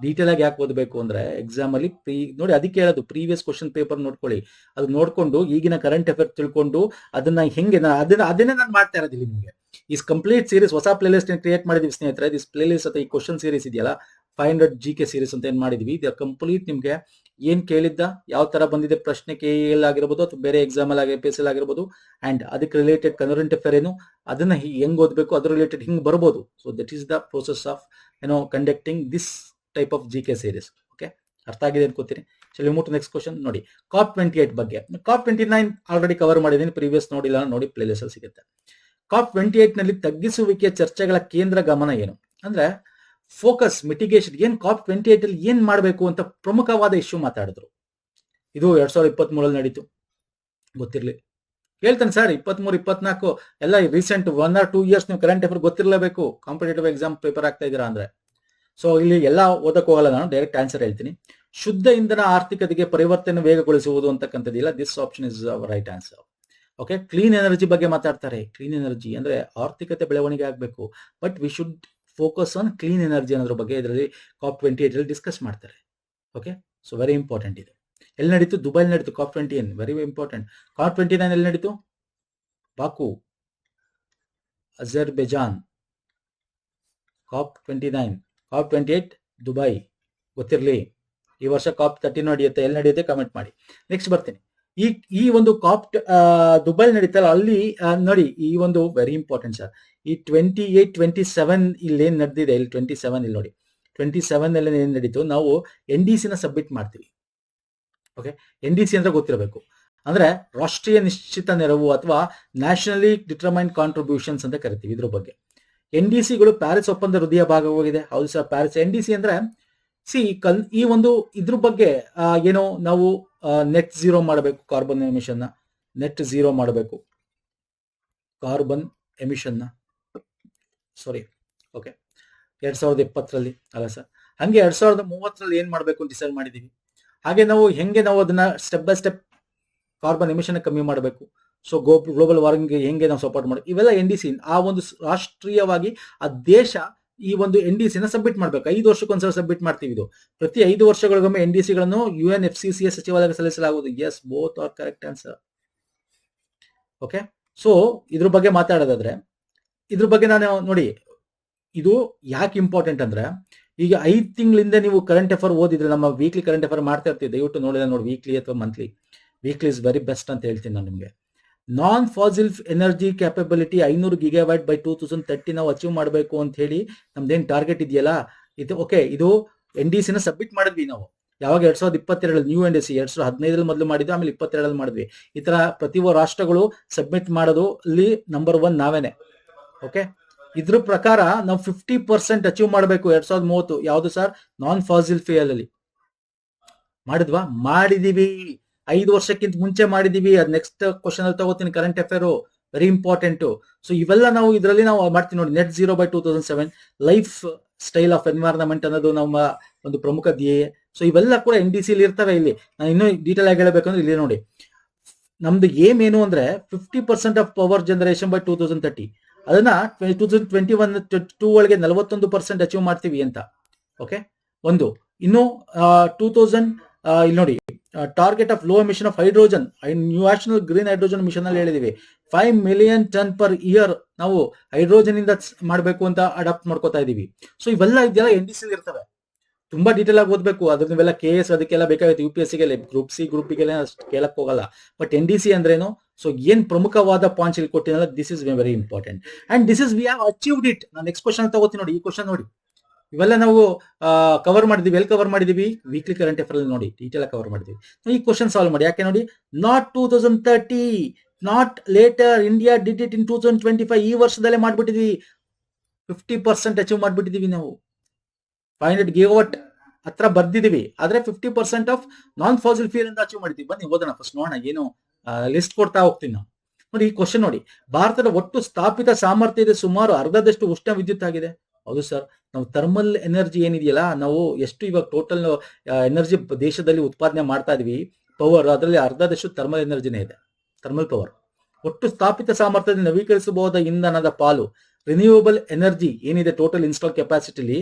ಡೀಟೇಲ್ ಆಗಿ ಯಾಕೆ ಓದಬೇಕು ಅಂದ್ರೆ ಎಕ್ಸಾಮ್ ಅಲ್ಲಿ ಪ್ರೀ ನೋಡಿ ಅದಕ್ಕೆ ಹೇಳೋದು ಪ್ರೀವಿಯಸ್ ಕ್ವಶನ್ ಪೇಪರ್ ನೋಡ್ಕೊಳ್ಳಿ. ಅದು ನೋಡ್ಕೊಂಡು ಈಗಿನ ಕರೆಂಟ್ ಅಫೇರ್ ತಿಳ್ಕೊಂಡು ಅದನ್ನ ಹೆಂಗೆ ಅದನ್ನ, ಅದನ್ನೇ ನಾನು ಮಾಡ್ತಾ ಇರೋದಿಲ್ಲ ನಿಮಗೆ. ಈಸ್ ಕಂಪ್ಲೀಟ್ ಸೀರೀಸ್ ಹೊಸ ಪ್ಲೇ ಲಿಸ್ಟ್ ಕ್ರಿಯೇಟ್ ಮಾಡಿದೀವಿ ಸ್ನೇಹಿತರೆ. ದಿಸ್ ಪ್ಲೇ ಲಿಸ್ಟ್ ಅಥವಾ ಈ ಕ್ವಶನ್ ಸೀರೀಸ್ ಇದೆಯಲ್ಲ? Five hundred G K series ಅಂತ ಏನ್ ಮಾಡಿದ್ವಿ. ಕಂಪ್ಲೀಟ್ ನಿಮ್ಗೆ ಏನ್ ಕೇಳಿದ್ದ, ಯಾವ ತರ ಬಂದಿದೆ ಪ್ರಶ್ನೆ ಕೆ ಎಲ್ ಆಗಿರ್ಬೋದು ಅಥವಾ ಬೇರೆ ಎಕ್ಸಾಮ್ ಅಲ್ಲಿ ಪಿ ಎಸ್ ಎಲ್ ಆಗಿರ್ಬೋದು ಅಂಡ್ ಅದಕ್ಕೆ ರಿಲೇಟೆಡ್ ಕರೆಂಟ್ ಅಫೇರ್ ಏನು, ಅದನ್ನ ಹೆಂಗ್ ಓದಬೇಕು, ಅದ್ರ ರಿಲೇಟೆಡ್ ಹಿಂಗ್ ಬರ್ಬೋದು. So that is the process of ಏನೋ conducting this type of G K series okay ಅರ್ಥ ಆಗಿದೆ ಅನ್ಕೋತೀನಿ. ಚಲಿ ಮೂಟ್ ನೆಕ್ಸ್ಟ್ ಕ್ವಶನ್ ನೋಡಿ ಕಾಪ್ ಟ್ವೆಂಟಿ ಏಟ್ ಬಗ್ಗೆ. COP twenty nine already cover ಮಾಡಿದ್ದೀನಿ ಪ್ರೀವಿಯಸ್ ನೋಡಿಲ್ಲ ನೋಡಿ ಪ್ಲೇಲಿಸ್ಟ್ ಸಿಗುತ್ತೆ. ಕಾಪ್ ಟ್ವೆಂಟಿ ಏಟ್ನಲ್ಲಿ ತಗ್ಗಿಸುವಿಕೆಯ ಚರ್ಚೆಗಳ ಕೇಂದ್ರ ಗಮನ ಏನು? ಅಂದ್ರೆ ಫೋಕಸ್ ಮಿಟಿಗೇಷನ್ ಏನ್ ಕಾಪ್ ಟ್ವೆಂಟಿ ಏಟ್ ಅಲ್ಲಿ ಏನ್ ಮಾಡಬೇಕು ಅಂತ ಪ್ರಮುಖವಾದ ಇಶ್ಯೂ ಮಾತಾಡಿದ್ರು. ಇದು ಎರಡ್ ಸಾವಿರದ ಇಪ್ಪತ್ತ್ ಮೂರಲ್ಲಿ ನಡೀತು. ಗೊತ್ತಿರ್ಲಿ. ಹೇಳ್ತಾನೆ ಸರ್ ಇಪ್ಪತ್ಮೂರು, ಇಪ್ಪತ್ನಾಲ್ಕು, ಎಲ್ಲ recent one or two years ನೀವು ಕರೆಂಟ್ ಅಫೇರ್ ಗೊತ್ತಿರಲೇಬೇಕು. ಕಾಂಪಿಟೇಟಿವ್ ಎಕ್ಸಾಮ್ ಪೇಪರ್ ಆಗ್ತಾ ಇದ್ದೀರಾ ಅಂದ್ರೆ. ಸೊ ಇಲ್ಲಿ ಎಲ್ಲ ಓದಕ್ಕೆ ಹೋಗಲ್ಲ ನಾನು ಡೈರೆಕ್ಟ್ ಆನ್ಸರ್ ಹೇಳ್ತೀನಿ. ಶುದ್ಧ ಇಂಧನ ಆರ್ಥಿಕತೆಗೆ ಪರಿವರ್ತನೆ ವೇಗಗೊಳಿಸುವುದು ಅಂತಕ್ಕಂಥದ್ದಿಲ್ಲ this option is right answer okay clean energy ಬಗ್ಗೆ ಮಾತಾಡ್ತಾರೆ. ಕ್ಲೀನ್ ಎನರ್ಜಿ ಅಂದ್ರೆ ಆರ್ಥಿಕತೆ ಬೆಳವಣಿಗೆ ಆಗಬೇಕು. But we should focus on clean energy ಅನ್ನೋದ್ರ ಬಗ್ಗೆ ಇದರಲ್ಲಿ ಕಾಪ್ ಟ್ವೆಂಟಿ ಏಟ್ ಡಿಸ್ಕಸ್ ಮಾಡ್ತಾರೆ. ಓಕೆ ಸೊ ವೆರಿ ಇಂಪಾರ್ಟೆಂಟ್ ಇದು. ಎಲ್ಲಿ ನಡೀತು? ದುಬೈಲಿ ನಡೀತು ಕಾಪ್ ಟ್ವೆಂಟಿ ಏನ್ very important COP twenty nine ಎಲ್ಲಿ ನಡೀತು? Baku. Azerbaijan. COP twenty nine COP twenty eight Dubai. ಗೊತ್ತಿರಲಿ? ಈ ವರ್ಷ ಕಾಪ್ ತರ್ಟಿ ನಡೆಯುತ್ತೆ. ಎಲ್ಲಿ ನಡೆಯುತ್ತೆ? ಕಮೆಂಟ್ ಮಾಡಿ. ನೆಕ್ಸ್ಟ್ ಬರ್ತೀನಿ. ಈ ಈ ಒಂದು ಕಾಪ್ ದುಬೈ ನಡೀತಲ್ಲ, ಅಲ್ಲಿ ನೋಡಿ, ಈ ಒಂದು ವೆರಿ ಇಂಪಾರ್ಟೆಂಟ್ ಸರ್ ಈ ಟ್ವೆಂಟಿ ಏಟ್ ಟ್ವೆಂಟಿ ಸೆವೆನ್ ಇಲ್ಲಿ ಏನ್ ನಡೆದಿದೆ, ಇಲ್ಲಿ ಟ್ವೆಂಟಿ ಸೆವೆನ್ ಇಲ್ಲಿ ನೋಡಿ. ಟ್ವೆಂಟಿ ಸೆವೆನ್ ಅಲ್ಲಿ ಏನ್ ನಡೀತು, ನಾವು ಎನ್ ಡಿ ಸಿನ ಸಬ್ಮಿಟ್ ಮಾಡ್ತೀವಿ. ಓಕೆ ಎನ್ ಡಿ ಸಿ ಅಂದ್ರೆ ಗೊತ್ತಿರಬೇಕು. ಅಂದ್ರೆ ರಾಷ್ಟ್ರೀಯ ನಿಶ್ಚಿತ ನೆರವು ಅಥವಾ ನ್ಯಾಷನಲಿ ಡಿಟರ್ಮೈನ್ಡ್ ಕಾಂಟ್ರಿಬ್ಯೂಷನ್ಸ್ ಅಂತ ಕರಿತೀವಿ ಇದ್ರ ಬಗ್ಗೆ. ಎನ್ ಡಿ ಸಿಗಳು ಪ್ಯಾರಿಸ್ ಒಪ್ಪಂದ ಹೃದಯ ಭಾಗವಾಗಿದೆ. ಹೌದು sir Paris N D C ಅಂದ್ರೆ ಸಿ ಈ ಒಂದು ಇದ್ರ ಬಗ್ಗೆ ಏನೋ ನಾವು ನೆಟ್ ಝೀರೋ ಮಾಡಬೇಕು ಕಾರ್ಬನ್ ಎಮಿಷನ್ನ. ನೆಟ್ ಝೀರೋ ಮಾಡಬೇಕು. ಕಾರ್ಬನ್ ಎಮಿಷನ್ನ. ಸಾರಿ ಓಕೆ ಎರಡ್ ಸಾವಿರದ ಇಪ್ಪತ್ತರಲ್ಲಿ. ಅಲ್ಲ ಸರ್ ಹಂಗೆ ಎರಡ್ ಸಾವಿರದ ಮೂವತ್ತರಲ್ಲಿ ಏನ್ ಮಾಡಬೇಕು ಅಂತ ಡಿಸೈಡ್ ಮಾಡಿದೀವಿ. ಹಾಗೆ ನಾವು ಹೆಂಗೆ ನಾವು ಅದನ್ನ step by step carbon emission ಕಮ್ಮಿ ಮಾಡಬೇಕು. ಸೊ ಗ್ಲೋಬಲ್ ವಾರ್ಮಿಂಗ್ ಹೆಂಗೆ ನಾವು ಸಪೋರ್ಟ್ ಮಾಡಿ, ಇವೆಲ್ಲ ಎನ್ ಡಿ ಸಿ ಆ ಒಂದು ರಾಷ್ಟ್ರೀಯವಾಗಿ ಆ ದೇಶ ಈ ಒಂದು ಎನ್ ಡಿ ಸಿನ ಸಬ್ಮಿಟ್ ಮಾಡಬೇಕು. ಐದು ವರ್ಷಕ್ಕೊಂದ್ಸಲ ಸಬ್ಮಿಟ್ ಮಾಡ್ತೀವಿ ಇದು. ಪ್ರತಿ ಐದು ವರ್ಷಗಳಿಗೊಮ್ಮೆ N D ಸಿಗಳನ್ನು U N F C C ಸಚಿವಾಲಯಕ್ಕೆ ಸಲ್ಲಿಸಲಾಗುವುದು. Yes both are correct answer okay so ಇದ್ರ ಬಗ್ಗೆ ಮಾತಾಡೋದಾದ್ರೆ, ಇದ್ರ ಬಗ್ಗೆ ನಾನು ನೋಡಿ, ಇದು ಯಾಕೆ ಇಂಪಾರ್ಟೆಂಟ್ ಅಂದ್ರೆ, ಈಗ ಐದು ತಿಂಗಳಿಂದ ನೀವು ಕರೆಂಟ್ ಅಫೇರ್ ಓದಿದ್ರೆ, ನಮ್ಮ ವೀಕ್ಲಿ ಕರೆಂಟ್ ಅಫೇರ್ ಮಾಡ್ತಾ ಇರ್ತೀವಿ. ದಯವಿಟ್ಟು ನೋಡಿದ್ರೆ ನೋಡಿ ವೀಕ್ಲಿ ಅಥವಾ monthly weekly is very best ಅಂತ ಹೇಳ್ತೀನಿ ನಾನು ನಿಮಗೆ. ನಾನ್ ಫಾಸಿಲ್ ಎನರ್ಜಿ ಕ್ಯಾಪಬಿಲಿಟಿ ಐನೂರು gigawatt by two thousand thirty ನಾವು ಅಚೀವ್ ಮಾಡಬೇಕು ಅಂತ ಹೇಳಿ ನಮ್ದೇನ್ ಟಾರ್ಗೆಟ್ ಇದೆಯಲ್ಲ? ಇದು ಓಕೆ ಇದು ಎನ್ ಡಿ ಸಿನ ಸಬ್ಮಿಟ್ ಮಾಡಿದ್ವಿ ನಾವು. ಯಾವಾಗ ಎರಡ್ ಸಾವಿರದ ಇಪ್ಪತ್ತೆರಡು ನ್ಯೂ ಎನ್ ಡಿ ಸಿ ಎರಡ್ ಸಾವಿರದ ಹದಿನೈದರಲ್ಲಿ ಮೊದಲು ಮಾಡಿದ್ವಿ, ಆಮೇಲೆ ಇಪ್ಪತ್ತೆರಡಲ್ಲಿ ಮಾಡಿದ್ವಿ. ಈ ತರ ಪ್ರತಿ ರಾಷ್ಟ್ರಗಳು ಸಬ್ಮಿಟ್ ಮಾಡೋದು ಅಲ್ಲಿ ನಂಬರ್ ಒನ್ ನಾವೇನೆ. ಓಕೆ ಇದ್ರ ಪ್ರಕಾರ ನಾವು ಫಿಫ್ಟಿ ಪರ್ಸೆಂಟ್ ಅಚೀವ್ ಮಾಡಬೇಕು ಎರಡ್ ಸಾವಿರದ ಮೂವತ್ತು. ಯಾವುದು ಸರ್? ನಾನ್ ಫಾಸಿಲ್ ಫಿಯಲ್ ಅಲ್ಲಿ. ಮಾಡಿದ್ವಾ? ಮಾಡಿದೀವಿ. ಐದು ವರ್ಷಕ್ಕಿಂತ ಮುಂಚೆ ಮಾಡಿದೀವಿ, ಅದ್ ನೆಕ್ಸ್ಟ್ ಕ್ವಶನ್ ಅಲ್ಲಿ ತಗೋತೀನಿ current affair very important so ಇವೆಲ್ಲ ನಾವು ಇದರಲ್ಲಿ ನಾವು ಮಾಡ್ತೀವಿ ನೋಡಿ net zero by two thousand seven lifestyle of environment ಅನ್ನೋದು ನಮ್ಮ ಒಂದು ಪ್ರಮುಖ ಧ್ಯೇಯ. ಸೊ ಇವೆಲ್ಲ ಕೂಡ ಎನ್ ಡಿ ಸಿಲಿ ಇರ್ತವೆ ಇಲ್ಲಿ. ನಾನು ಇನ್ನೂ ಡೀಟೇಲ್ ಆಗಿ ಹೇಳಬೇಕಂದ್ರೆ ಇಲ್ಲಿ ನೋಡಿ. ನಮ್ದು ಏಮ್ ಏನು ಅಂದ್ರೆ fifty percent of power generation by two thousand thirty ಅದನ್ನ two thousand twenty one two ಒಳಗೆ ನಲವತ್ತೊಂದು ಪರ್ಸೆಂಟ್ ಅಚೀವ್ ಮಾಡ್ತೀವಿ ಅಂತ. ಓಕೆ ಒಂದು. ಇನ್ನು ಟೂ ತೌಸಂಡ್ ಇಲ್ಲಿ ನೋಡಿ target of low emission of hydrogen national green hydrogen mission ಅಲ್ಲಿ ಹೇಳಿದೀವಿ. Five million ton per year ನಾವು ಹೈಡ್ರೋಜನ್ ಇಂದ ಮಾಡಬೇಕು ಅಂತ ಅಡಾಪ್ಟ್ ಮಾಡ್ಕೋತಾ ಇದೀವಿ. ಸೊ ಇವೆಲ್ಲ ಇದೆಲ್ಲ ಎನ್ ಡಿ ಸಿ ಇರ್ತವೆ. ತುಂಬಾ ಡೀಟೇಲ್ ಆಗಿ ಓದ್ಬೇಕು. ಅದ್ರ ನೀವೆಲ್ಲ ಕೆ ಎಸ್ ಅದಕ್ಕೆಲ್ಲ ಬೇಕಾಗುತ್ತೆ. ಯು ಪಿ ಎಸ್ ಸಿಗೆ ಗ್ರೂಪ್ ಸಿ ಗ್ರೂಪ್ ಗೆಲ್ಲ ಅಷ್ಟು ಕೇಳಕ್ ಹೋಗಲ್ಲ. ಬಟ್ ಎನ್ ಡಿ ಸಿ ಅಂದ್ರೇನು? ಸೊ ಏನ್ ಪ್ರಮುಖವಾದ ಪಾಯಿಂಟ್ಸ್ ಇಲ್ಲಿ ಕೊಟ್ಟಿನಲ್ಲ this is very important and this is we have achieved it ನಾನು ನೆಕ್ಸ್ಟ್ ಕ್ವಶನ್ ತಗೋತೀನಿ ನೋಡಿ, ಈ ಕ್ವಶನ್ ನೋಡಿ. ಇವೆಲ್ಲ ನಾವು ಕವರ್ ಮಾಡಿದೀವಿ ಎಲ್ಲಿ ಕವರ್ ಮಾಡಿದೀವಿ ವೀಕ್ಲಿ ಕರೆಂಟ್ ಅಫೇರ್ ಅಲ್ಲಿ ನೋಡಿ. ಡೀಟೇಲ್ ಕವರ್ ಮಾಡಿದೀವಿ ಈ ಕ್ವಶನ್ ಸಾಲ್ವ್ ಮಾಡಿ. ಯಾಕೆ ನೋಡಿ? Not two thousand thirty not later India did it in two thousand twenty five ಈ ವರ್ಷದಲ್ಲೇ ಮಾಡ್ಬಿಟ್ಟಿದೀವಿ. ಫಿಫ್ಟಿ ಪರ್ಸೆಂಟ್ ಅಚೀವ್ ಮಾಡ್ಬಿಟ್ಟಿದೀವಿ ನಾವು. ಫೈವ್ ಹಂಡ್ರೆಡ್ ಗಿಗಾವಟ್ ಹತ್ರ ಬರ್ದಿದೀವಿ ಆದ್ರೆ fifty percent of non fossil fuel ಇಂದ ಅಚೀವ್ ಮಾಡಿದ್ವಿ ಬನ್ನಿ, ಓದೋಣ ಫಸ್ಟ್ ನೋಡೋಣ ಏನು ಲಿಸ್ಟ್ ಕೊಡ್ತಾ ಹೋಗ್ತೀನಿ. ನಾವು ನೋಡಿ, ಈ ಕ್ವಶನ್ ನೋಡಿ. ಭಾರತದ ಒಟ್ಟು ಸ್ಥಾಪಿತ ಸಾಮರ್ಥ್ಯದ ಸುಮಾರು ಅರ್ಧದಷ್ಟು ಉಷ್ಣ ವಿದ್ಯುತ್ ಆಗಿದೆ. ಹೌದು ಸರ್ ನಾವು ಥರ್ಮಲ್ ಎನರ್ಜಿ ಏನಿದೆಯಲ್ಲ, ನಾವು ಎಷ್ಟು ಇವಾಗ ಟೋಟಲ್ ಎನರ್ಜಿ ದೇಶದಲ್ಲಿ ಉತ್ಪಾದನೆ ಮಾಡ್ತಾ ಇದೀವಿ ಪವರ್ ಅದರಲ್ಲಿ ಅರ್ಧದಷ್ಟು ಥರ್ಮಲ್ ಎನರ್ಜಿನೇ ಇದೆ ಥರ್ಮಲ್ ಪವರ್ ಒಟ್ಟು ಸ್ಥಾಪಿತ ಸಾಮರ್ಥ್ಯದ ನವೀಕರಿಸಬಹುದಾದ ಇಂಧನದ ಪಾಲು ರಿನ್ಯೂವಬಲ್ ಎನರ್ಜಿ ಏನಿದೆ ಟೋಟಲ್ ಇನ್ಸ್ಟಾಲ್ ಕೆಪಾಸಿಟಿಲಿ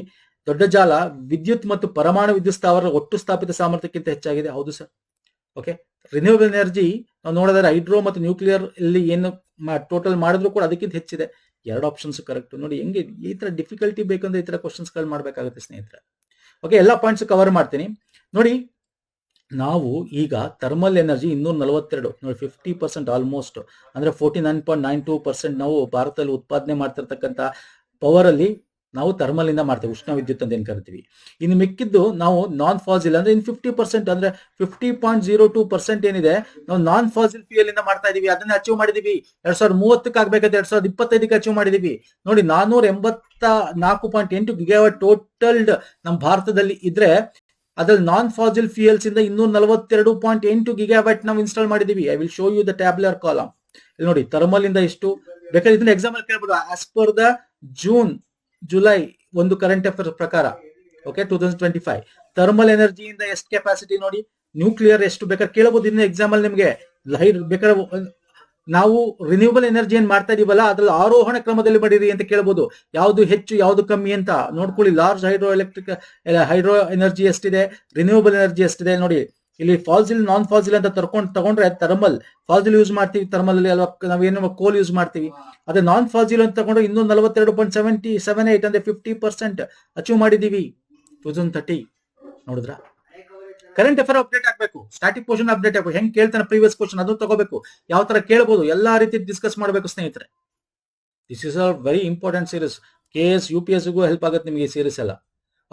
ದೊಡ್ಡ ಜಾಲ, ವಿದ್ಯುತ್ ಮತ್ತು ಪರಮಾಣು ವಿದ್ಯುತ್ ಸ್ಥಾವರ ಒಟ್ಟು ಸ್ಥಾಪಿತ ಸಾಮರ್ಥ್ಯಕ್ಕಿಂತ ಹೆಚ್ಚಾಗಿದೆ, ಹೌದು ಸರ್ ಓಕೆ ರಿನ್ಯೂವಬಲ್ ಎನರ್ಜಿ ನಾವು ನೋಡಿದ್ರೆ ಹೈಡ್ರೋ ಮತ್ತು ನ್ಯೂಕ್ಲಿಯರ್ ಇಲ್ಲಿ ಏನು ಟೋಟಲ್ ಮಾಡಿದ್ರು ಕೂಡ ಅದಕ್ಕಿಂತ ಹೆಚ್ಚಿದೆ. ಎರಡು ಆಪ್ಷನ್ಸ್ ಕರೆಕ್ಟ್ ನೋಡಿ, ಹೆಂಗೆ ಈ ತರ ಡಿಫಿಕಲ್ಟಿ ಬೇಕಂದ್ರೆ ಈ ತರ ಕ್ವಶನ್ಸ್ ಮಾಡಬೇಕಾಗುತ್ತೆ ಮಾಡ್ಬೇಕಾಗುತ್ತೆ ಸ್ನೇಹಿತರೆ. ಓಕೆ ಎಲ್ಲ ಪಾಯಿಂಟ್ಸ್ ಕವರ್ ಮಾಡ್ತೀನಿ. ನೋಡಿ, ನಾವು ಈಗ ಥರ್ಮಲ್ ಎನರ್ಜಿ ಇನ್ನೂರ ನಲವತ್ತೆರಡು, ನೋಡಿ ಫಿಫ್ಟಿ ಪರ್ಸೆಂಟ್ ಆಲ್ಮೋಸ್ಟ್ ಅಂದ್ರೆ forty nine point nine two percent ನಾವು ಭಾರತದಲ್ಲಿ ಉತ್ಪಾದನೆ ಮಾಡ್ತಿರ್ತಕ್ಕಂಥ ಪವರ್ ಅಲ್ಲಿ ನಾವು ಥರ್ಮಲ್ ಇಂದ ಮಾಡ್ತೇವೆ, ಉಷ್ಣ ವಿದ್ಯುತ್ ಅಂತ ಏನ್ ಕರಿತೀವಿ. ಇನ್ನು ಮಿಕ್ಕಿದ್ದು ನಾವು ನಾನ್ ಫಾಸಿಲ್ ಅಂದ್ರೆ ಇನ್ ಫಿಫ್ಟಿ ಪರ್ಸೆಂಟ್ ಅಂದ್ರೆ fifty point zero two percent ಏನಿದೆ, ನಾವು ನಾನ್ ಫಾಸಿಲ್ ಫ್ಯೂಯಲ್ ಇಂದ ಮಾಡ್ತಾ ಇದೀವಿ. ಅದನ್ನ ಅಚೀವ್ ಮಾಡಿದೀವಿ. ಎರಡ್ ಸಾವಿರದ ಮೂವತ್ತಕ್ಕೆ ಆಗ್ಬೇಕಾದ್ರೆ ಎರಡ್ ಸಾವಿರದ ಇಪ್ಪತ್ತೈದಕ್ಕೆ ಅಚೀವ್ ಮಾಡಿದೀವಿ. ನೋಡಿ ನಾನೂರ ಎಂಬತ್ತ ನಾಲ್ಕು ಪಾಯಿಂಟ್ ಎಂಟು ಗಿಗಾವಟ್ ಟೋಟಲ್ ನಮ್ಮ ಭಾರತದಲ್ಲಿ ಇದ್ರೆ, ಅದ್ರಲ್ಲಿ ನಾನ್ ಫಾಸಿಲ್ ಫ್ಯೂಯಲ್ಸ್ ಇಂದ ಇನ್ನೂರ ನಲವತ್ತೆರಡು ಪಾಯಿಂಟ್ ಎಂಟು ಗಿಗಾವಟ್ ನಾವು ಇನ್ಸ್ಟಾಲ್ ಮಾಡಿದೀವಿ. I will show you the tabular column ಇಲ್ಲಿ ನೋಡಿ ಥರ್ಮಲ್ ಇಂದ ಎಷ್ಟು? ಬೇಕಾದ್ರೆ ಇದನ್ನ ಎಕ್ಸಾಂಪಲ್ ಕೇಳ್ಬೋದು. As per the June July ಒಂದು ಕರೆಂಟ್ ಅಫೇರ್ ಪ್ರಕಾರ okay two thousand twenty five thermal ಎನರ್ಜಿಯಿಂದ ಎಷ್ಟು ಕೆಪಾಸಿಟಿ ನೋಡಿ ನ್ಯೂಕ್ಲಿಯರ್ ಎಷ್ಟು ಬೇಕಾದ್ರೆ ಕೇಳಬಹುದು ಇನ್ನು ಎಕ್ಸಾಮ್ ಅಲ್ಲಿ ನಿಮಗೆ. ಬೇಕಾದ್ರೆ ನಾವು ರಿನ್ಯೂಬಲ್ ಎನರ್ಜಿ ಏನ್ ಮಾಡ್ತಾ ಇದೀವಲ್ಲ, ಅದ್ರಲ್ಲಿ ಆರೋಹಣ ಕ್ರಮದಲ್ಲಿ ಮಾಡಿರಿ ಅಂತ ಕೇಳಬಹುದು ಯಾವುದು ಹೆಚ್ಚು, ಯಾವುದು ಕಮ್ಮಿ ಅಂತ ನೋಡ್ಕೊಳ್ಳಿ. Large hydro electric hydro energy ಎಷ್ಟಿದೆ? ರಿನ್ಯೂಬಲ್ ಎನರ್ಜಿ ಎಷ್ಟಿದೆ ನೋಡಿ. ಇಲ್ಲಿ ಫಾಸಿಲ್ ನಾನ್ ಫಾಸಿಲ್ ಅಂತ ತರ್ಕೊಂಡು, ತಗೊಂಡ್ರೆ ಥರ್ಮಲ್ ಫಾಸಿಲ್ ಯೂಸ್ ಮಾಡ್ತೀವಿ ಥರ್ಮಲ್ ಅಲ್ಲಿ ಅಲ್ವಾ ನಾವೇನು ಕೋಲ್ ಯೂಸ್ ಮಾಡ್ತೀವಿ. ಅದೇ ನಾನ್ ಫಾಸಿಲ್ ಅಂತ ತಗೊಂಡ್ರೆ ಇನ್ನೂ ನಲವತ್ತೆರಡು ಪಾಯಿಂಟ್ ಸೆವೆಂಟಿ ಸೆವೆನ್ ಏಟ್ ಅಂದ್ರೆ ಫಿಫ್ಟಿ ಪರ್ಸೆಂಟ್ ಅಚೀವ್ ಮಾಡಿದೀವಿ. ಟೂ ತೌಸಂಡ್ ತರ್ಟಿ ನೋಡಿದ್ರ? ಕರೆಂಟ್ ಅಫೇರ್ ಅಪ್ಡೇಟ್ ಆಗಬೇಕು. ಸ್ಟಾಟಿಕ್ ಪೋರ್ಷನ್ ಅಪ್ಡೇಟ್ ಆಗಬೇಕು. ಹೆಂಗ್ ಕೇಳ್ತಾನೆ ಪ್ರೀವಿಯಸ್ ಕ್ವಶನ್ ಅದು ತಗೋಬೇಕು. ಯಾವ ತರ ಕೇಳಬಹುದು ಎಲ್ಲಾ ರೀತಿ ಡಿಸ್ಕಸ್ ಮಾಡಬೇಕು ಸ್ನೇಹಿತರೆ. This is a very important series K S U P S ಗೂ ಹೆಲ್ಪ್ ಆಗುತ್ತೆ ನಿಮಗೆ ಸೀರೀಸ್ ಎಲ್ಲ.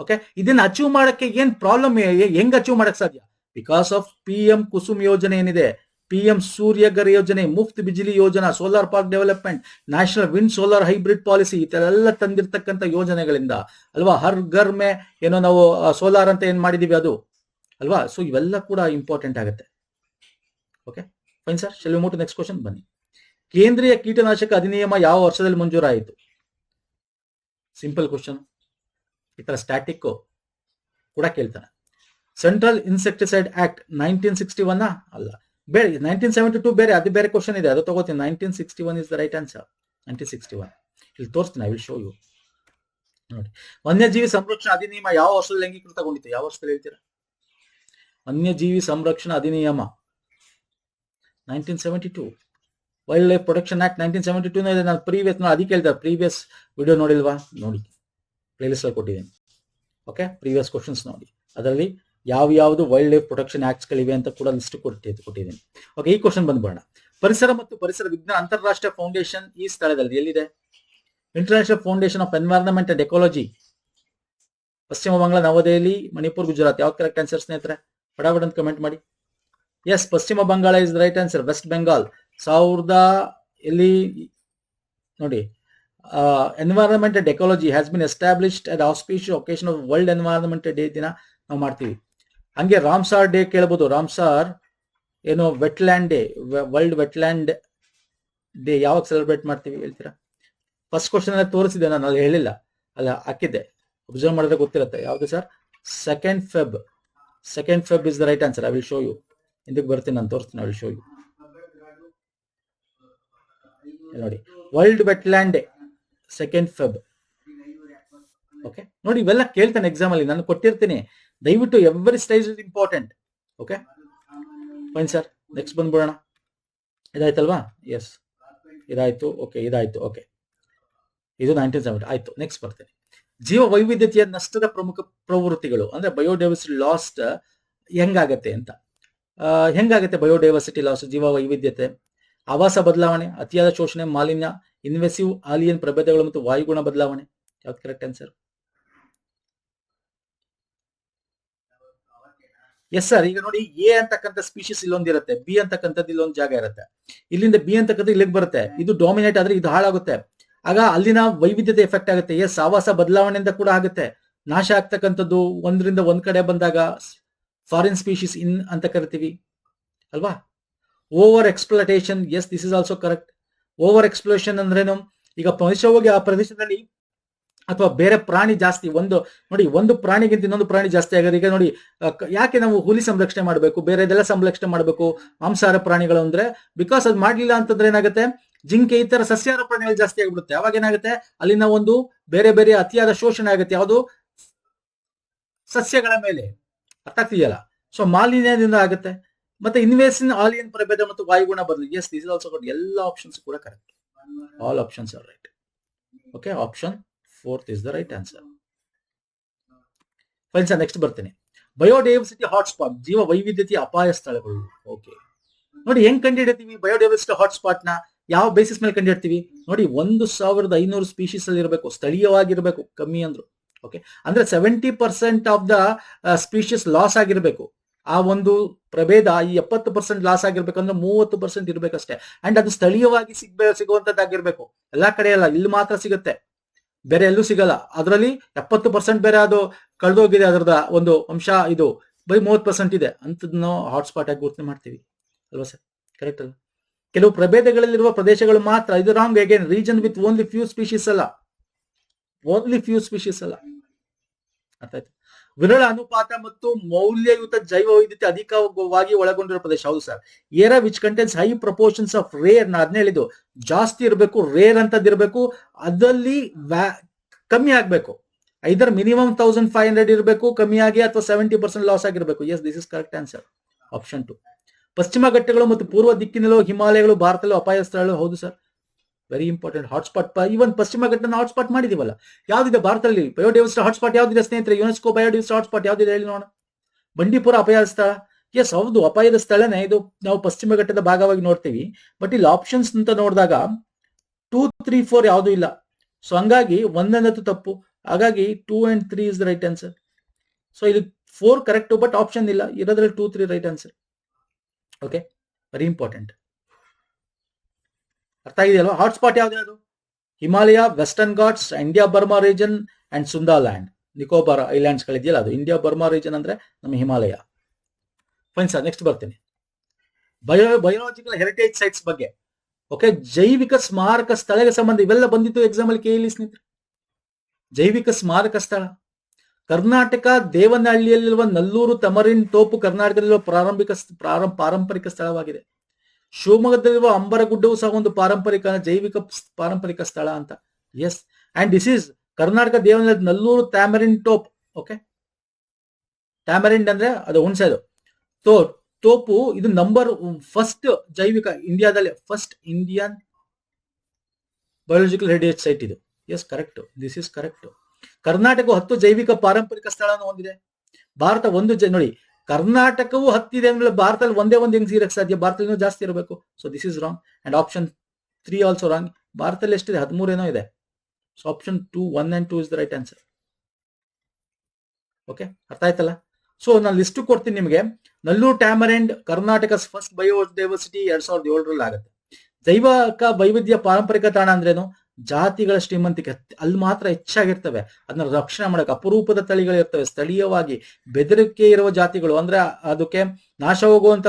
ಓಕೆ ಇದನ್ನ ಅಚೀವ್ ಮಾಡಕ್ಕೆ ಏನ್ ಪ್ರಾಬ್ಲಮ್ ಹೆಂಗ್ ಅಚೀವ್ ಮಾಡಕ್ ಸಾಧ್ಯ? Because of P M Kusum ಯೋಜನೆ ಏನಿದೆ ಪಿ ಎಂ ಸೂರ್ಯಗರ್ ಯೋಜನೆ Muft Bijli Yojana solar park development national wind solar hybrid policy ಈ ತರ ಎಲ್ಲ ತಂದಿರ್ತಕ್ಕಂಥ ಯೋಜನೆಗಳಿಂದ, ಅಲ್ವಾ? ಹರ್ ಮೇ, ಏನೋ ನಾವು ಸೋಲಾರ್ ಅಂತ ಏನ್ ಮಾಡಿದೀವಿ ಅದು, ಅಲ್ವಾ? ಸೊ ಇವೆಲ್ಲ ಕೂಡ ಇಂಪಾರ್ಟೆಂಟ್ ಆಗುತ್ತೆ. Okay fine sir shall move next question ಬನ್ನಿ. ಕೇಂದ್ರೀಯ ಕೀಟನಾಶಕ ಅಧಿನಿಯಮ ಯಾವ ವರ್ಷದಲ್ಲಿ ಮಂಜೂರಾಯಿತು? ಸಿಂಪಲ್ ಕ್ವಶನ್ ಈ ತರ ಸ್ಟ್ಯಾಟಿಕ್ ಕೂಡ ಕೇಳ್ತಾನೆ. Central insecticide act nineteen sixty one ಅಲ್ಲ. ಬೇರೆ ನೈನ್ಟೀನ್ ಸೆವೆಂಟಿ ಟೂ ಬೇರೆ, ಅದು ಬೇರೆ ಕ್ವಶನ್ ಇದೆ. ಅದು ತಗೋತೀನಿ. Nineteen sixty one is the right answer nineteen sixty one ಇಲ್ಲಿ ತೋರಿಸ್ತೀನಿ ಐ ವಿಲ್ ಶೋ ಯು ನೋಡಿ. ವನ್ಯಜೀವಿ ಸಂರಕ್ಷಣಾ ಅಧಿನಿಯಮ ಯಾವ ವರ್ಷದಲ್ಲಿ ಅಂಗೀಕೃತಗೊಂಡಿತ್ತು ಯಾವ ವರ್ಷದಲ್ಲಿ ಹೇಳ್ತೀರಾ? ವನ್ಯಜೀವಿ ಸಂರಕ್ಷಣಾ ಅಧಿನಿಯಮ. Nineteen seventy two wildlife protection act nineteen seventy two ಇದೆ ನಾನು ಪ್ರೀವಿಯಸ್ ನಾನು ಅದಕ್ಕೆ ಹೇಳ್ತಾರೆ ಪ್ರೀವಿಯಸ್ ವಿಡಿಯೋ ನೋಡಿಲ್ವಾ? ನೋಡಿ. ಪ್ಲೇಲಿಸ್ಟ್ ಅಲ್ಲಿ ಕೊಟ್ಟಿದ್ದೀನಿ. ಓಕೆ ಪ್ರೀವಿಯಸ್ ಕ್ವಶನ್ಸ್ ನೋಡಿ. ಅದರಲ್ಲಿ ಯಾವ ಯಾವುದು ವೈಲ್ಡ್ ಲೈಫ್ ಪ್ರೊಟೆಕ್ಷನ್ ಆಕ್ಟ್ಸ್ಗಳಿವೆ ಅಂತ ಕೂಡ ಲಿಸ್ಟ್ ಕೊಟ್ಟಿ ಕೊಟ್ಟಿದ್ದೀನಿ. ಓಕೆ ಈ ಕ್ವಶನ್ ಬಂದ್ಬೋಣ ಪರಿಸರ ಮತ್ತು ಪರಿಸರ ವಿಜ್ಞಾನ ಅಂತಾರಾಷ್ಟ್ರೀಯ ಫೌಂಡೇಶನ್ ಈ ಸ್ಥಳದಲ್ಲಿ ಎಲ್ಲಿದೆ? International foundation of environment and ecology Paschima Bangala, Navadehali, Manipur, Gujarat. ಯಾವ ಕರೆಕ್ಟ್ ಆನ್ಸರ್ ಸ್ನೇಹಿತರೆ? ಫಟಾಫಟ್ ಅಂತ ಕಮೆಂಟ್ ಮಾಡಿ. Yes Paschima Bangala is right answer West Bengal ಸಾವಿರದ ಎಲ್ಲಿ ನೋಡಿ environment and ecology has been established at auspicious occasion of World Environment Day ದಿನ ನಾವು ಮಾಡ್ತೀವಿ. ಹಂಗೆ ರಾಮ್ಸಾರ್ ಡೇ ಕೇಳ್ಬೋದು. ರಾಮ್ಸಾರ್ ಏನು wetland day World Wetland Day ಯಾವಾಗ ಸೆಲೆಬ್ರೇಟ್ ಮಾಡ್ತೀವಿ ಹೇಳ್ತೀರಾ? ಫಸ್ಟ್ ಕ್ವಶನ್ ಎಲ್ಲ ತೋರಿಸಿದೆ ನಾನು, ಅಲ್ಲಿ ಹೇಳಿಲ್ಲ. ಅಲ್ಲ, ಹಾಕಿದ್ದೆ. ಅಬ್ಸರ್ವ್ ಮಾಡಿದ್ರೆ ಗೊತ್ತಿರುತ್ತೆ. ಯಾವುದು sir? Second Feb second Feb is the right answer I will show you ಇದಕ್ಕೆ ಬರ್ತೀನಿ, ನಾನು ತೋರಿಸ್ತೀನಿ ಐ ವಿಲ್ ಶೋ ಯು ನೋಡಿ. World Wetland Day second Feb okay ನೋಡಿ, ಇವೆಲ್ಲ ಕೇಳ್ತಾನೆ ಎಕ್ಸಾಮ್ ಅಲ್ಲಿ, ನಾನು ಕೊಟ್ಟಿರ್ತೀನಿ. ದಯವಿಟ್ಟು every ಸ್ಟೈಸ್ is important okay fine sir next ಬಂದ್ಬಿಡೋಣ. ಇದಾಯ್ತಲ್ವಾ? ಎಸ್ ಇದಾಯ್ತು. ಓಕೆ ಇದಾಯ್ತು. ಓಕೆ ಇದು ನೈನ್ಟೀನ್ ಸೆವೆಂಟಿ ಆಯ್ತು. ನೆಕ್ಸ್ಟ್ ಬರ್ತೇನೆ. ಜೀವ ವೈವಿಧ್ಯತೆಯ ನಷ್ಟದ ಪ್ರಮುಖ ಪ್ರವೃತ್ತಿಗಳು. ಅಂದ್ರೆ ಬಯೋಡೈವರ್ಸಿಟಿ ಲಾಸ್ಟ್ ಹೆಂಗಾಗತ್ತೆ ಅಂತ. ಹೆಂಗಾಗತ್ತೆ ಬಯೋಡೈವರ್ಸಿಟಿ ಲಾಸ್ ಜೀವ ವೈವಿಧ್ಯತೆ ಆವಾಸ ಬದಲಾವಣೆ, ಅತಿಯಾದ ಶೋಷಣೆ, ಮಾಲಿನ್ಯ ಇನ್ವೆಸಿವ್ ಆಲಿಯನ್ ಪ್ರಭೇದಗಳು ಮತ್ತು ವಾಯುಗುಣ ಬದಲಾವಣೆ. ಯಾವ್ದು ಕರೆಕ್ಟ್ ಆನ್ಸರ್ ಎಸ್ ಸರ್ ಈಗ ನೋಡಿ ಎ ಅಂತಕ್ಕಂಥ ಸ್ಪೀಶೀಸ್ ಇಲ್ಲೊಂದಿರುತ್ತೆ ಬಿ ಅಂತಕ್ಕಂಥದ್ದು ಇಲ್ಲೊಂದು ಜಾಗ ಇರುತ್ತೆ. ಇಲ್ಲಿಂದ ಬಿ ಅಂತಕ್ಕಂಥದ್ದು ಇಲ್ಲಿಗೆ ಬರುತ್ತೆ. ಇದು ಡಾಮಿನೇಟ್ ಆದ್ರೆ ಇದು ಹಾಳಾಗುತ್ತೆ. ಆಗ ಅಲ್ಲಿನ ವೈವಿಧ್ಯತೆ ಎಫೆಕ್ಟ್ ಆಗುತ್ತೆ. ಎಸ್ ಆವಾಸ ಬದಲಾವಣೆಯಿಂದ ಕೂಡ ಆಗುತ್ತೆ. ನಾಶ ಆಗ್ತಕ್ಕಂಥದ್ದು ಒಂದರಿಂದ ಒಂದ್ ಕಡೆ ಬಂದಾಗ ಫಾರಿನ್ ಸ್ಪೀಶೀಸ್ ಇನ್ ಅಂತ ಕರಿತೀವಿ. ಅಲ್ವಾ? Over exploitation yes this is also correct over explosion ಅಂದ್ರೇನು? ಈಗ ಪ್ರದೇಶ ಹೋಗಿ ಆ ಪ್ರದೇಶದಲ್ಲಿ ಅಥವಾ ಬೇರೆ ಪ್ರಾಣಿ ಜಾಸ್ತಿ ಒಂದು, ನೋಡಿ ಒಂದು ಪ್ರಾಣಿಗಿಂತ ಇನ್ನೊಂದು ಪ್ರಾಣಿ ಜಾಸ್ತಿ ಆಗೋದು, ಈಗ ನೋಡಿ ಯಾಕೆ ನಾವು ಹುಲಿ ಸಂರಕ್ಷಣೆ ಮಾಡಬೇಕು, ಬೇರೆ ಇದೆಲ್ಲ ಸಂರಕ್ಷಣೆ ಮಾಡಬೇಕು, ಮಾಂಸಾಹಾರ ಪ್ರಾಣಿಗಳು ಅಂದ್ರೆ ಬಿಕಾಸ್ ಅದು ಮಾಡ್ಲಿಲ್ಲ ಅಂತಂದ್ರೆ ಏನಾಗುತ್ತೆ? ಜಿಂಕೆ, ಈ ತರ ಸಸ್ಯಾಹಾರ ಪ್ರಾಣಿಗಳು ಜಾಸ್ತಿ ಆಗಿಬಿಡುತ್ತೆ. ಅವಾಗ ಏನಾಗುತ್ತೆ? ಅಲ್ಲಿನ ಒಂದು ಬೇರೆ ಬೇರೆ ಅತಿಯಾದ ಶೋಷಣೆ ಆಗುತ್ತೆ. ಯಾವುದು? ಸಸ್ಯಗಳ ಮೇಲೆ. ಅರ್ಥ ಆಗ್ತಿದೆಯಲ್ಲ? ಸೊ ಮಾಲಿನ್ಯದಿಂದ ಆಗುತ್ತೆ. ಮತ್ತೆ ಇನ್ವೇಸಿನ್ ಆಲಿಯನ್ ಪ್ರಭೇದ ಮತ್ತು ವಾಯುಗುಣ ಬದಲು. ಎಸ್ ದಿಸ್ ಆಲ್ಸೋ ಎಲ್ಲ ಆಪ್ಷನ್ಸ್ ಕೂಡ correct all options are right okay option fourth is the right answer sir next ಬರ್ತೇನೆ. ಬಯೋಡೈವರ್ಸಿಟಿ ಹಾಟ್ಸ್ಪಾಟ್ ಜೀವ ವೈವಿಧ್ಯತೆಯ ಅಪಾಯ ಸ್ಥಳಗಳು. ಓಕೆ ನೋಡಿ, ಹೆಂಗ್ ಕಂಡುಹಿಡಿತೀವಿ ಬಯೋಡೈವರ್ಸಿಟಿ ಹಾಟ್ಸ್ಪಾಟ್ನ? ಯಾವ ಬೇಸಿಸ್ ಮೇಲೆ ಕಂಡುಹಿಡ್ತೀವಿ? ನೋಡಿ, ಒಂದು ಸಾವಿರದ ಐನೂರು ಸ್ಪೀಶೀಸ್ ಅಲ್ಲಿ ಇರಬೇಕು. ಸ್ಥಳೀಯವಾಗಿರಬೇಕು. ಕಮ್ಮಿ ಅಂದ್ರು. ಓಕೆ ಅಂದ್ರೆ seventy percent of the species loss ಆಗಿರ್ಬೇಕು. ಆ ಒಂದು ಪ್ರಭೇದ ಈ ಎಪ್ಪತ್ತು ಪರ್ಸೆಂಟ್ ಲಾಸ್ ಆಗಿರ್ಬೇಕಂದ್ರೆ ಮೂವತ್ತು ಪರ್ಸೆಂಟ್ ಇರ್ಬೇಕಷ್ಟೇ. ಅಂಡ್ ಅದು ಸ್ಥಳೀಯವಾಗಿ ಸಿಗ್ಬೇ ಸಿಗುವಂತದ್ದಾಗಿರ್ಬೇಕು. ಎಲ್ಲಾ ಕಡೆ ಅಲ್ಲ. ಇಲ್ಲಿ ಮಾತ್ರ ಸಿಗುತ್ತೆ. ಬೇರೆ ಎಲ್ಲೂ ಸಿಗಲ್ಲ. ಅದರಲ್ಲಿ ಎಪ್ಪತ್ತು ಪರ್ಸೆಂಟ್ ಬೇರೆ ಅದು ಕಳೆದೋಗಿದೆ ಅದರದ ಒಂದು ಅಂಶ ಇದು. ಬೈ ಮೂವತ್ತು ಪರ್ಸೆಂಟ್ ಇದೆ. ಅಂತದನ್ನು ಹಾಟ್ಸ್ಪಾಟ್ ಆಗಿ ಗುರುತಿನ ಮಾಡ್ತೀವಿ. ಅಲ್ವಾ ಸರ್? ಕರೆಕ್ಟ್ ಅಲ್ಲ ಕೆಲವು ಪ್ರಭೇದಗಳಲ್ಲಿರುವ ಪ್ರದೇಶಗಳು ಮಾತ್ರ, ಇದು wrong again region with only few species ಅಲ್ಲ. ಓನ್ಲಿ ಫ್ಯೂ ಸ್ಪೀಶೀಸ್ ಅಲ್ಲ. ಅರ್ಥ ಆಯ್ತು? ವಿರಳ ಅನುಪಾತ ಮತ್ತು ಮೌಲ್ಯಯುತ ಜೈವ ವೈವಿಧ್ಯತೆ ಅಧಿಕವಾಗಿ ಒಳಗೊಂಡಿರುವ ಪ್ರದೇಶ. ಹೌದು sir area which contents high proportions of ರೇರ್ನ ಅದನ್ನ ಹೇಳಿದ್ದು. ಜಾಸ್ತಿ ಇರಬೇಕು ರೇರ್ ಅಂತದಿರಬೇಕು ಅದಲ್ಲಿ ಕಮ್ಮಿ ಆಗಬೇಕು. Either minimum thousand five hundred ಇರಬೇಕು ಕಮ್ಮಿಯಾಗಿ ಅಥವಾ ಸೆವೆಂಟಿ ಪರ್ಸೆಂಟ್ ಲಾಸ್ ಆಗಿರಬೇಕು. Yes this is correct answer option two ಪಶ್ಚಿಮ ಘಟ್ಟಗಳು ಮತ್ತು ಪೂರ್ವ ದಿಕ್ಕಿನಲ್ಲೂ, ಹಿಮಾಲಯಗಳು, ಭಾರತದಲ್ಲೂ ಅಪಾಯ ಸ್ಥಳಗಳು ಹೌದು sir very important hotspot even ಪಶ್ಚಿಮ ಘಟ್ಟನ ಹಾಟ್ಸ್ಪಾಟ್ ಮಾಡಿದೀವಲ್ಲ. ಯಾವ್ದಿದೆ ಭಾರತದಲ್ಲಿ? ಬಯೋಡೈವರ್ಸಿಟಿ ಹಾಟ್ಸ್ಪಾಟ್ ಯಾವ್ದಿದೆ ಸ್ನೇಹಿತರೆ? ಯುನೆಸ್ಕೋ ಬಯೋಡೈವರ್ಸಿಟಿ ಹಾಟ್ಸ್ಪಾಟ್ ಯಾವ್ದಿದೆ ಹೇಳಿ ನೋಡೋಣ. ಬಂಡೀಪುರ ಅಪಾಯದ ಸ್ಥಳ. ಎಸ್ ಹೌದು, ಅಪಾಯದ ಸ್ಥಳನೇ ಇದು. ನಾವು ಪಶ್ಚಿಮ ಘಟ್ಟದ ಭಾಗವಾಗಿ ನೋಡ್ತೀವಿ. ಬಟ್ ಇಲ್ಲಿ ಆಪ್ಷನ್ಸ್ ಅಂತ ನೋಡಿದಾಗ ಟೂ ತ್ರೀ ಫೋರ್ ಯಾವುದೂ ಇಲ್ಲ. ಸೊ ಹಂಗಾಗಿ ಒಂದೊಂದತ್ತು ತಪ್ಪು. ಹಾಗಾಗಿ two and three is the right answer so ಇದು ಫೋರ್ ಕರೆಕ್ಟ್ ಬಟ್ ಆಪ್ಷನ್ ಇಲ್ಲ. ಇರೋದ್ರಲ್ಲಿ two three right answer okay very important ಅರ್ಥ ಆಗಿದೆಯಲ್ವಾ? ಹಾಟ್ಸ್ಪಾಟ್ ಯಾವ್ದು ಯಾವುದು? Himalaya Western Ghats India Burma region and Sundaland Nicobar islands ಗಳಿದೆಯಲ್ಲ ಅದು. ಇಂಡಿಯಾ ಬರ್ಮಾ ರೀಜನ್ ಅಂದ್ರೆ ನಮ್ಮ Himalaya. Fine sir next ಬರ್ತೀನಿ. ಬಯೋ ಬಯೋಲಾಜಿಕಲ್ ಹೆರಿಟೇಜ್ ಸೈಟ್ಸ್ ಬಗ್ಗೆ. ಓಕೆ ಜೈವಿಕ ಸ್ಮಾರಕ ಸ್ಥಳಕ್ಕೆ ಸಂಬಂಧ ಇವೆಲ್ಲ ಬಂದಿತ್ತು ಎಕ್ಸಾಮ್ ಅಲ್ಲಿ ಕೇಳಿ ಸ್ನೇಹಿತರೆ ಜೈವಿಕ ಸ್ಮಾರಕ ಸ್ಥಳ. ಕರ್ನಾಟಕ ದೇವನಹಳ್ಳಿಯಲ್ಲಿರುವ ನಲ್ಲೂರು ತಮರಿನ್ ತೋಪು ಕರ್ನಾಟಕದಲ್ಲಿರುವ ಪ್ರಾರಂಭಿಕ ಪ್ರಾರಂಭ ಪಾರಂಪರಿಕ ಸ್ಥಳವಾಗಿದೆ. ಶಿವಮೊಗ್ಗದಲ್ಲಿರುವ ಅಂಬರಗುಡ್ಡವು ಸಹ ಒಂದು ಪಾರಂಪರಿಕ, ಜೈವಿಕ ಪಾರಂಪರಿಕ ಸ್ಥಳ ಅಂತ. Yes and this is Karnataka Devanahalli Nallur tamarind tope okay tamarind ಅಂದ್ರೆ ಅದು ಹುಣಸೆದು ತೋ ತೋಪು ಇದು ನಂಬರ್ ಫಸ್ಟ್ ಜೈವಿಕ ಇಂಡಿಯಾದಲ್ಲಿ first Indian biological heritage site ಇದು. Yes correct this is correct Karnataka ಹತ್ತು ಜೈವಿಕ ಪಾರಂಪರಿಕ ಸ್ಥಳವನ್ನು ಹೊಂದಿದೆ. ಭಾರತ ಒಂದು ನೋಡಿ ಕರ್ನಾಟಕವು ಹತ್ತಿದೆ ಅಂದ್ರೆ ಭಾರತದಲ್ಲಿ ಒಂದೇ ಒಂದು ಹೆಂಗ್ ಇರಕ್ಕೆ ಸಾಧ್ಯ? ಭಾರತದಲ್ಲಿ ಜಾಸ್ತಿ ಇರಬೇಕು. So this is wrong and option three also wrong ಭಾರತದಲ್ಲಿ ಎಷ್ಟಿದೆ? ಹದಿಮೂರೇನೋ ಇದೆ. So option two one and two is the right answer okay ಅರ್ಥ ಆಯ್ತಲ್ಲ? ಸೊ ನಾನು ಲಿಸ್ಟ್ ಕೊಡ್ತೀನಿ ನಿಮಗೆ. Nallur tamarind Karnataka first biodiversity ಎರಡ್ ಸಾವಿರದ ಏಳರಲ್ಲಿ ಆಗುತ್ತೆ. ಜೈವಿಕ ವೈವಿಧ್ಯ ಪಾರಂಪರಿಕ ತಾಣ ಅಂದ್ರೇನು? ಜಾತಿಗಳ ಶ್ರೀಮಂತಿಕೆ ಅಲ್ಲಿ ಮಾತ್ರ ಹೆಚ್ಚಾಗಿರ್ತವೆ. ಅದನ್ನ ರಕ್ಷಣೆ ಮಾಡಕ್ಕೆ ಅಪರೂಪದ ತಳಿಗಳು ಇರ್ತವೆ. ಸ್ಥಳೀಯವಾಗಿ ಬೆದರಿಕೆ ಇರುವ ಜಾತಿಗಳು ಅಂದ್ರೆ ಅದಕ್ಕೆ ನಾಶ ಹೋಗುವಂತ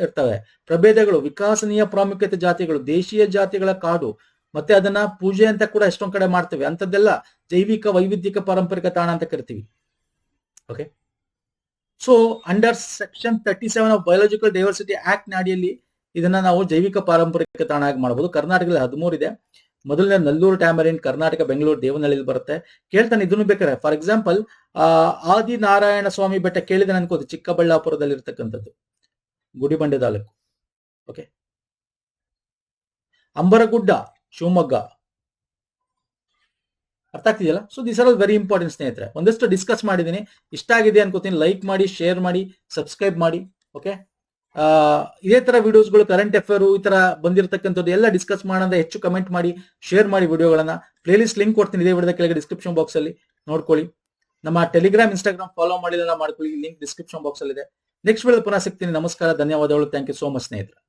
ಇರ್ತವೆ. ಪ್ರಭೇದಗಳು, ವಿಕಾಸನೀಯ ಪ್ರಾಮುಖ್ಯತೆ ಜಾತಿಗಳು, ದೇಶೀಯ ಜಾತಿಗಳ ಕಾಡು. ಮತ್ತೆ ಅದನ್ನ ಪೂಜೆ ಅಂತ ಕೂಡ ಎಷ್ಟೊಂದ್ ಕಡೆ ಮಾಡ್ತೇವೆ. ಅಂತದ್ದೆಲ್ಲ ಜೈವಿಕ, ವೈವಿಧ್ಯಕ, ಪಾರಂಪರಿಕ ತಾಣ ಅಂತ ಕರಿತೀವಿ. Okay so under section thirty seven of biological diversity act ನಾಡಿಯಲ್ಲಿ ಇದನ್ನ ನಾವು ಜೈವಿಕ, ಪಾರಂಪರಿಕ ತಾಣ ಆಗಿ ಮಾಡಬಹುದು ಕರ್ನಾಟಕದಲ್ಲಿ ಹದಿಮೂರು ಇದೆ. ಮೊದಲನೇ ನಲ್ಲೂರು ಟ್ಯಾಮರಿನ್ ಕರ್ನಾಟಕ ಬೆಂಗಳೂರು ದೇವನಹಳ್ಳಿಲಿ ಬರುತ್ತೆ. ಕೇಳ್ತಾನೆ, ಇದನ್ನು ಬೇಕಾರೆ ಫಾರ್ ಎಕ್ಸಾಂಪಲ್ ಆ ಆದಿ ನಾರಾಯಣ ಸ್ವಾಮಿ ಬೆಟ್ಟ ಕೇಳಿದ ಅನ್ಕೋದು ಚಿಕ್ಕಬಳ್ಳಾಪುರದಲ್ಲಿ ಇರ್ತಕ್ಕಂಥದ್ದು ಗುಡಿಬಂಡೆ ತಾಲೂಕು. ಓಕೆ ಅಂಬರಗುಡ್ಡ, ಶಿವಮೊಗ್ಗ. ಅರ್ಥ ಆಗ್ತಿದೆಯಲ್ಲ? So this are all very important ಸ್ನೇಹಿತರೆ. ಒಂದಷ್ಟು ಡಿಸ್ಕಸ್ ಮಾಡಿದ್ದೀನಿ. ಇಷ್ಟ ಆಗಿದೆ ಅನ್ಕೋತೀನಿ. ಲೈಕ್ ಮಾಡಿ ಶೇರ್ ಮಾಡಿ ಸಬ್ಸ್ಕ್ರೈಬ್ ಮಾಡಿ. ಓಕೆ ಇದೇ ತರ ವಿಡಿಯೋಸ್ಗಳು ಕರೆಂಟ್ ಅಫೇರ್ ಈ ತರ ಬಂದಿರತಕ್ಕಂಥದ್ದು ಎಲ್ಲ ಡಿಸ್ಕಸ್ ಮಾಡೋದ ಹೆಚ್ಚು ಕಮೆಂಟ್ ಮಾಡಿ ಶೇರ್ ಮಾಡಿ ವಿಡಿಯೋಗಳನ್ನ ಪ್ಲೇಲಿಸ್ಟ್ ಲಿಂಕ್ ಕೊಡ್ತೀನಿ, ಇದೇ ವಿಡಿಯೋದ ಕೆಳಗೆ ಡಿಸ್ಕ್ರಿಪ್ಷನ್ ಬಾಕ್ಸ್ ಅಲ್ಲಿ. ನೋಡ್ಕೊಳ್ಳಿ. ನಮ್ಮ ಟೆಲಿಗ್ರಾಮ್ ಇನ್ಸ್ಟಾಗ್ರಾಮ್ ಫಾಲೋ ಮಾಡಿಲ್ಲ ಮಾಡ್ಕೊಳ್ಳಿ. ಲಿಂಕ್ ಡಿಸ್ಕ್ರಿಪ್ಷನ್ ಬಾಕ್ಸ್ ಅಲ್ಲಿ ಇದೆ ನೆಕ್ಸ್ಟ್ ವಿಡಿಯೋ ಪುನಃ ಸಿಗ್ತೀನಿ. ನಮಸ್ಕಾರ, ಧನ್ಯವಾದಗಳು. ಥ್ಯಾಂಕ್ ಯು ಸೋ ಮಚ್ ಸ್ನೇಹಿತರೆ.